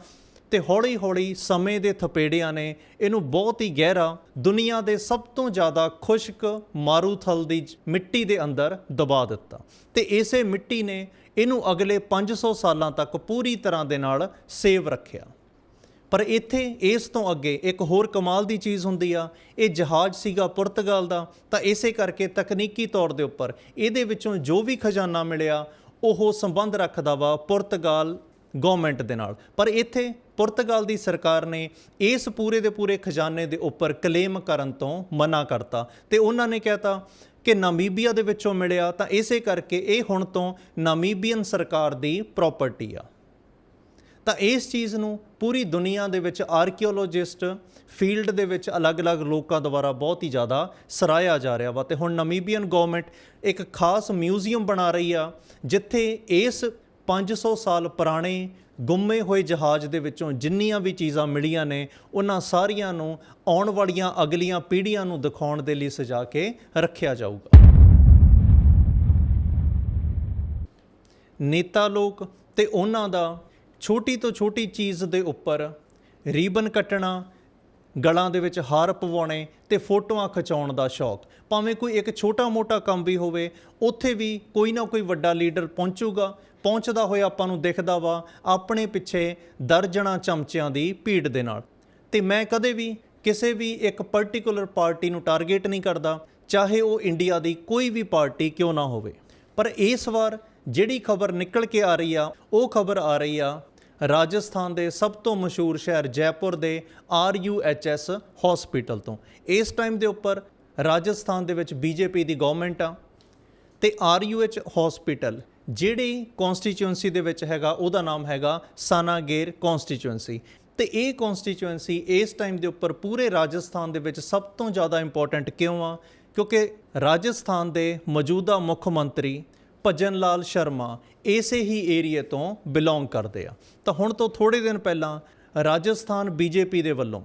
ਤੇ ਹੌਲੀ-ਹੌਲੀ ਸਮੇਂ ਦੇ ਥਪੇੜਿਆਂ ਨੇ ਇਹਨੂੰ ਬਹੁਤ ਹੀ ਗਹਿਰਾ, ਦੁਨੀਆ ਦੇ ਸਭ ਤੋਂ ਜ਼ਿਆਦਾ ਖੁਸ਼ਕ ਮਾਰੂਥਲ ਦੀ ਮਿੱਟੀ ਦੇ ਅੰਦਰ ਦਬਾ ਦਿੱਤਾ। ਤੇ ਇਸੇ ਮਿੱਟੀ ਨੇ ਇਹਨੂੰ ਅਗਲੇ 500 ਸਾਲਾਂ ਤੱਕ ਪੂਰੀ ਤਰ੍ਹਾਂ ਦੇ ਨਾਲ ਸੇਵ ਰੱਖਿਆ। ਪਰ ਇੱਥੇ ਇਸ ਤੋਂ ਅੱਗੇ ਇੱਕ ਹੋਰ ਕਮਾਲ ਦੀ ਚੀਜ਼ ਹੁੰਦੀ ਆ, ਇਹ ਜਹਾਜ਼ ਸੀਗਾ ਪੁਰਤਗਾਲ ਦਾ, ਤਾਂ ਇਸੇ ਕਰਕੇ ਤਕਨੀਕੀ ਤੌਰ ਦੇ ਉੱਪਰ ਇਹਦੇ ਵਿੱਚੋਂ ਜੋ ਵੀ ਖਜ਼ਾਨਾ ਮਿਲਿਆ, ਉਹ ਸੰਬੰਧ ਰੱਖਦਾ ਵਾ ਪੁਰਤਗਾਲ ਗਵਰਨਮੈਂਟ ਦੇ ਨਾਲ। ਪਰ ਇੱਥੇ ਪੁਰਤਗਾਲ ਦੀ ਸਰਕਾਰ ਨੇ ਇਸ ਪੂਰੇ ਦੇ ਪੂਰੇ ਖਜ਼ਾਨੇ ਦੇ ਉੱਪਰ ਕਲੇਮ ਕਰਨ ਤੋਂ ਮਨਾ ਕਰਤਾ ਤੇ ਉਹਨਾਂ ਨੇ ਕਹਿਤਾ ਕਿ ਨਾਮੀਬੀਆ ਦੇ ਵਿੱਚੋਂ ਮਿਲਿਆ, ਤਾਂ ਇਸੇ ਕਰਕੇ ਇਹ ਹੁਣ ਤੋਂ ਨਾਮੀਬੀਅਨ ਸਰਕਾਰ ਦੀ ਪ੍ਰਾਪਰਟੀ ਆ। ਤਾਂ ਇਸ ਚੀਜ਼ ਨੂੰ ਪੂਰੀ ਦੁਨੀਆ ਦੇ ਵਿੱਚ ਆਰਕੀਓਲੋਜਿਸਟ ਫੀਲਡ ਦੇ ਵਿੱਚ ਅਲੱਗ-ਅਲੱਗ ਲੋਕਾਂ ਦੁਆਰਾ ਬਹੁਤ ਹੀ ਜ਼ਿਆਦਾ ਸਰਾਇਆ ਜਾ ਰਿਹਾ ਵਾ। ਤੇ ਹੁਣ ਨਮੀਬੀਅਨ ਗਵਰਨਮੈਂਟ ਇੱਕ ਖਾਸ ਮਿਊਜ਼ੀਅਮ ਬਣਾ ਰਹੀ ਆ, ਜਿੱਥੇ ਇਸ 500 ਸਾਲ ਪੁਰਾਣੇ ਗੁੰਮੇ ਹੋਏ ਜਹਾਜ਼ ਦੇ ਵਿੱਚੋਂ ਜਿੰਨੀਆਂ ਵੀ ਚੀਜ਼ਾਂ ਮਿਲੀਆਂ ਨੇ, ਉਹਨਾਂ ਸਾਰੀਆਂ ਨੂੰ ਆਉਣ ਵਾਲੀਆਂ ਅਗਲੀਆਂ ਪੀੜ੍ਹੀਆਂ ਨੂੰ ਦਿਖਾਉਣ ਦੇ ਲਈ ਸਜਾ ਕੇ ਰੱਖਿਆ ਜਾਊਗਾ। ਨੇਤਾ ਲੋਕ ਤੇ ਉਹਨਾਂ ਦਾ ਛੋਟੀ ਤੋਂ ਛੋਟੀ ਚੀਜ਼ ਦੇ ਉੱਪਰ ਰੀਬਨ ਕੱਟਣਾ, ਗਲਾਂ ਦੇ ਵਿੱਚ ਹਾਰ ਪਵਾਉਣੇ ਤੇ ਫੋਟੋਆਂ ਖਿਚਾਉਣ ਦਾ ਸ਼ੌਕ। ਭਾਵੇਂ ਕੋਈ ਇੱਕ ਛੋਟਾ-ਮੋਟਾ ਕੰਮ ਵੀ ਹੋਵੇ, ਉੱਥੇ ਵੀ ਕੋਈ ਨਾ ਕੋਈ ਵੱਡਾ ਲੀਡਰ ਪਹੁੰਚੂਗਾ। ਪਹੁੰਚਦਾ ਹੋਇਆ ਆਪਾਂ ਨੂੰ ਦਿਖਦਾ ਵਾ ਆਪਣੇ ਪਿੱਛੇ ਦਰਜਣਾ ਚਮਚਿਆਂ ਦੀ ਭੀੜ ਦੇ ਨਾਲ। ਤੇ ਮੈਂ ਕਦੇ ਵੀ ਕਿਸੇ ਵੀ ਇੱਕ ਪਾਰਟਿਕੂਲਰ ਪਾਰਟੀ ਨੂੰ ਟਾਰਗੇਟ ਨਹੀਂ ਕਰਦਾ, ਚਾਹੇ ਉਹ ਇੰਡੀਆ ਦੀ ਕੋਈ ਵੀ ਪਾਰਟੀ ਕਿਉਂ ਨਾ ਹੋਵੇ। ਪਰ ਇਸ ਵਾਰ ਜਿਹੜੀ ਖਬਰ ਨਿਕਲ ਕੇ ਆ ਰਹੀ ਆ, ਉਹ ਖਬਰ ਆ ਰਹੀ ਆ ਰਾਜਸਥਾਨ ਦੇ ਸਭ ਤੋਂ ਮਸ਼ਹੂਰ ਸ਼ਹਿਰ ਜੈਪੁਰ ਦੇ RUHS ਹਸਪੀਟਲ ਤੋਂ। ਇਸ ਟਾਈਮ ਦੇ ਉੱਪਰ ਰਾਜਸਥਾਨ ਦੇ ਵਿੱਚ ਬੀਜੇਪੀ ਦੀ ਗਵਰਨਮੈਂਟ ਆ ਤੇ RUH ਹਸਪੀਟਲ ਜਿਹੜੀ ਕਨਸਟੀਚੁਐਂਸੀ ਦੇ ਵਿੱਚ ਹੈਗਾ, ਉਹਦਾ ਨਾਮ ਹੈਗਾ ਸਾਨਾਗੇਰ ਕਨਸਟੀਚੁਐਂਸੀ ਤੇ ਇਹ ਕਨਸਟੀਚੁਐਂਸੀ ਇਸ ਟਾਈਮ ਦੇ ਉੱਪਰ ਪੂਰੇ ਰਾਜਸਥਾਨ ਦੇ ਵਿੱਚ ਸਭ ਤੋਂ ਜ਼ਿਆਦਾ ਇੰਪੋਰਟੈਂਟ ਕਿਉਂ ਆ? ਕਿਉਂਕਿ ਰਾਜਸਥਾਨ ਦੇ ਮੌਜੂਦਾ ਮੁੱਖ ਮੰਤਰੀ ਭਜਨ ਲਾਲ ਸ਼ਰਮਾ ਇਸੇ ਹੀ ਏਰੀਏ ਤੋਂ ਬਿਲੋਂਗ ਕਰਦੇ ਆ। ਤਾਂ ਹੁਣ ਤੋਂ ਥੋੜੇ ਦਿਨ ਪਹਿਲਾਂ ਰਾਜਸਥਾਨ ਬੀਜੇਪੀ ਦੇ ਵੱਲੋਂ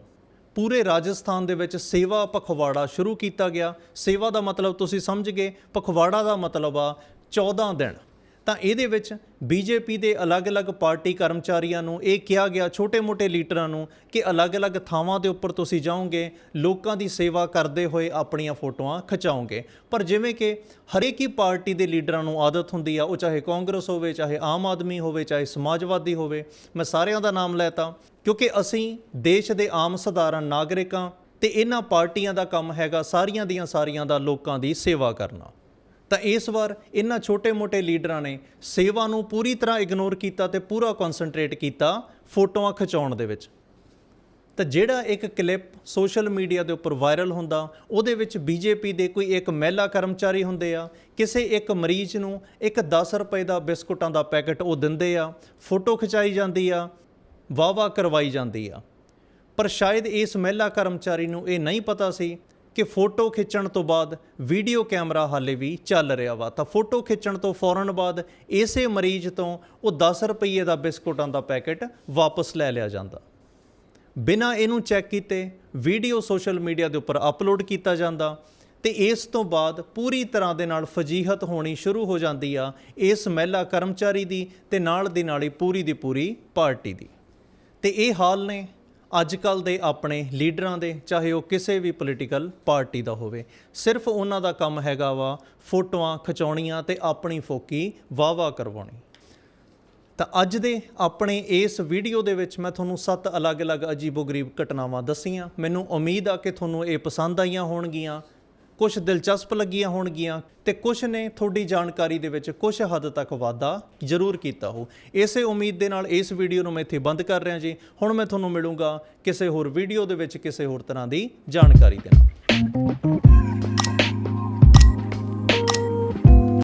ਪੂਰੇ ਰਾਜਸਥਾਨ ਦੇ ਵਿੱਚ ਸੇਵਾ ਪਖਵਾੜਾ ਸ਼ੁਰੂ ਕੀਤਾ ਗਿਆ। ਸੇਵਾ ਦਾ ਮਤਲਬ ਤੁਸੀਂ ਸਮਝ ਗਏ, ਪਖਵਾੜਾ ਦਾ ਮਤਲਬ ਆ 14 ਦਿਨ। ਤਾਂ ਇਹਦੇ ਵਿੱਚ ਬੀਜੇਪੀ ਦੇ ਅਲੱਗ-ਅਲੱਗ ਪਾਰਟੀ ਕਰਮਚਾਰੀਆਂ ਨੂੰ ਇਹ ਕਿਹਾ ਗਿਆ, ਛੋਟੇ-ਮੋਟੇ ਲੀਡਰਾਂ ਨੂੰ ਕਿ ਅਲੱਗ-ਅਲੱਗ ਥਾਵਾਂ ਦੇ ਉੱਪਰ ਤੁਸੀਂ ਜਾਓਗੇ, ਲੋਕਾਂ ਦੀ ਸੇਵਾ ਕਰਦੇ ਹੋਏ ਆਪਣੀਆਂ ਫੋਟੋਆਂ ਖਿਚਾਓਗੇ। ਪਰ ਜਿਵੇਂ ਕਿ ਹਰੇਕ ਹੀ ਪਾਰਟੀ ਦੇ ਲੀਡਰਾਂ ਨੂੰ ਆਦਤ ਹੁੰਦੀ ਆ, ਉਹ ਚਾਹੇ ਕਾਂਗਰਸ ਹੋਵੇ, ਚਾਹੇ ਆਮ ਆਦਮੀ ਹੋਵੇ, ਚਾਹੇ ਸਮਾਜਵਾਦੀ ਹੋਵੇ, ਮੈਂ ਸਾਰਿਆਂ ਦਾ ਨਾਮ ਲੈਤਾ, ਕਿਉਂਕਿ ਅਸੀਂ ਦੇਸ਼ ਦੇ ਆਮ ਸਧਾਰਨ ਨਾਗਰਿਕਾਂ ਤੇ ਇਹਨਾਂ ਪਾਰਟੀਆਂ ਦਾ ਕੰਮ ਹੈਗਾ ਸਾਰੀਆਂ ਦੀਆਂ ਸਾਰੀਆਂ ਦਾ ਲੋਕਾਂ ਦੀ ਸੇਵਾ ਕਰਨਾ। ਤਾਂ ਇਸ ਵਾਰ ਇਹਨਾਂ ਛੋਟੇ-ਮੋਟੇ ਲੀਡਰਾਂ ਨੇ ਸੇਵਾ ਨੂੰ ਪੂਰੀ ਤਰ੍ਹਾਂ ਇਗਨੋਰ ਕੀਤਾ ਤੇ ਪੂਰਾ ਕਨਸੈਂਟਰੇਟ ਕੀਤਾ ਫੋਟੋਆਂ ਖਿਚਾਉਣ ਦੇ ਵਿੱਚ। ਤਾਂ ਜਿਹੜਾ ਇੱਕ ਕਲਿੱਪ ਸੋਸ਼ਲ ਮੀਡੀਆ ਦੇ ਉੱਪਰ ਵਾਇਰਲ ਹੁੰਦਾ, ਉਹਦੇ ਵਿੱਚ ਬੀਜੇਪੀ ਦੇ ਕੋਈ ਇੱਕ ਮਹਿਲਾ ਕਰਮਚਾਰੀ ਹੁੰਦੇ ਆ, ਕਿਸੇ ਇੱਕ ਮਰੀਜ਼ ਨੂੰ ਇੱਕ 10 ਰੁਪਏ ਦਾ ਬਿਸਕੁਟਾਂ ਦਾ ਪੈਕੇਟ ਉਹ ਦਿੰਦੇ ਆ, ਫੋਟੋ ਖਿਚਾਈ ਜਾਂਦੀ ਆ ਵਾਵਾ ਕਰਵਾਈ ਜਾਂਦੀ ਆ। ਪਰ ਸ਼ਾਇਦ ਇਸ ਮਹਿਲਾ ਕਰਮਚਾਰੀ ਨੂੰ ਇਹ ਨਹੀਂ ਪਤਾ ਸੀ ਕਿ ਫੋਟੋ ਖਿੱਚਣ ਤੋਂ ਬਾਅਦ ਵੀਡੀਓ ਕੈਮਰਾ ਹਾਲੇ ਵੀ ਚੱਲ ਰਿਹਾ ਵਾ। ਤਾਂ ਫੋਟੋ ਖਿੱਚਣ ਤੋਂ ਫੌਰਨ ਬਾਅਦ ਇਸੇ ਮਰੀਜ਼ ਤੋਂ ਉਹ 10 ਰੁਪਏ ਦਾ ਬਿਸਕੁਟਾਂ ਦਾ ਪੈਕੇਟ ਵਾਪਸ ਲੈ ਲਿਆ ਜਾਂਦਾ। ਬਿਨਾਂ ਇਹਨੂੰ ਚੈੱਕ ਕੀਤੇ ਵੀਡੀਓ ਸੋਸ਼ਲ ਮੀਡੀਆ ਦੇ ਉੱਪਰ ਅਪਲੋਡ ਕੀਤਾ ਜਾਂਦਾ ਤੇ ਇਸ ਤੋਂ ਬਾਅਦ ਪੂਰੀ ਤਰ੍ਹਾਂ ਦੇ ਨਾਲ ਫਜੀਹਤ ਹੋਣੀ ਸ਼ੁਰੂ ਹੋ ਜਾਂਦੀ ਆ ਇਸ ਮਹਿਲਾ ਕਰਮਚਾਰੀ ਦੀ ਤੇ ਨਾਲ ਦੀ ਨਾਲ ਹੀ ਪੂਰੀ ਦੀ ਪੂਰੀ ਪਾਰਟੀ ਦੀ। ਤੇ ਇਹ ਹਾਲ ਨੇ ਅੱਜ ਕੱਲ ਦੇ ਆਪਣੇ ਲੀਡਰਾਂ ਦੇ, ਚਾਹੇ ਉਹ ਕਿਸੇ ਵੀ ਪੋਲੀਟੀਕਲ ਪਾਰਟੀ ਦਾ ਹੋਵੇ, ਸਿਰਫ ਉਹਨਾਂ ਦਾ ਕੰਮ ਹੈਗਾ ਵਾ ਫੋਟੋਆਂ ਖਿਚਾਉਣੀਆਂ ਤੇ ਆਪਣੀ ਫੋਕੀ ਵਾਵਾ ਕਰਵਾਉਣੀ। ਤਾਂ ਅੱਜ ਦੇ ਆਪਣੇ ਇਸ ਵੀਡੀਓ ਦੇ ਵਿੱਚ ਮੈਂ ਤੁਹਾਨੂੰ ਸੱਤ ਅਲੱਗ-ਅਲੱਗ ਅਜੀਬੋ-ਗਰੀਬ ਘਟਨਾਵਾਂ ਦੱਸੀਆਂ। ਮੈਨੂੰ ਉਮੀਦ ਆ ਕਿ ਤੁਹਾਨੂੰ ਇਹ ਪਸੰਦ ਆਈਆਂ ਹੋਣਗੀਆਂ। ਕੁਝ ਦਿਲਚਸਪ ਲੱਗੀਆਂ ਹੋਣਗੀਆਂ ਤੇ ਕੁਝ ਨੇ ਤੁਹਾਡੀ ਜਾਣਕਾਰੀ ਦੇ ਵਿੱਚ ਕੁਝ ਹੱਦ ਤੱਕ ਵਾਧਾ ਜ਼ਰੂਰ ਕੀਤਾ ਹੋ। ਇਸੇ ਉਮੀਦ ਦੇ ਨਾਲ ਇਸ ਵੀਡੀਓ ਨੂੰ ਮੈਂ ਇੱਥੇ ਬੰਦ ਕਰ ਰਿਹਾ ਜੀ। ਹੁਣ ਮੈਂ ਤੁਹਾਨੂੰ ਮਿਲੂੰਗਾ ਕਿਸੇ ਹੋਰ ਵੀਡੀਓ ਦੇ ਵਿੱਚ ਕਿਸੇ ਹੋਰ ਤਰ੍ਹਾਂ ਦੀ ਜਾਣਕਾਰੀ ਦੇ ਨਾਲ।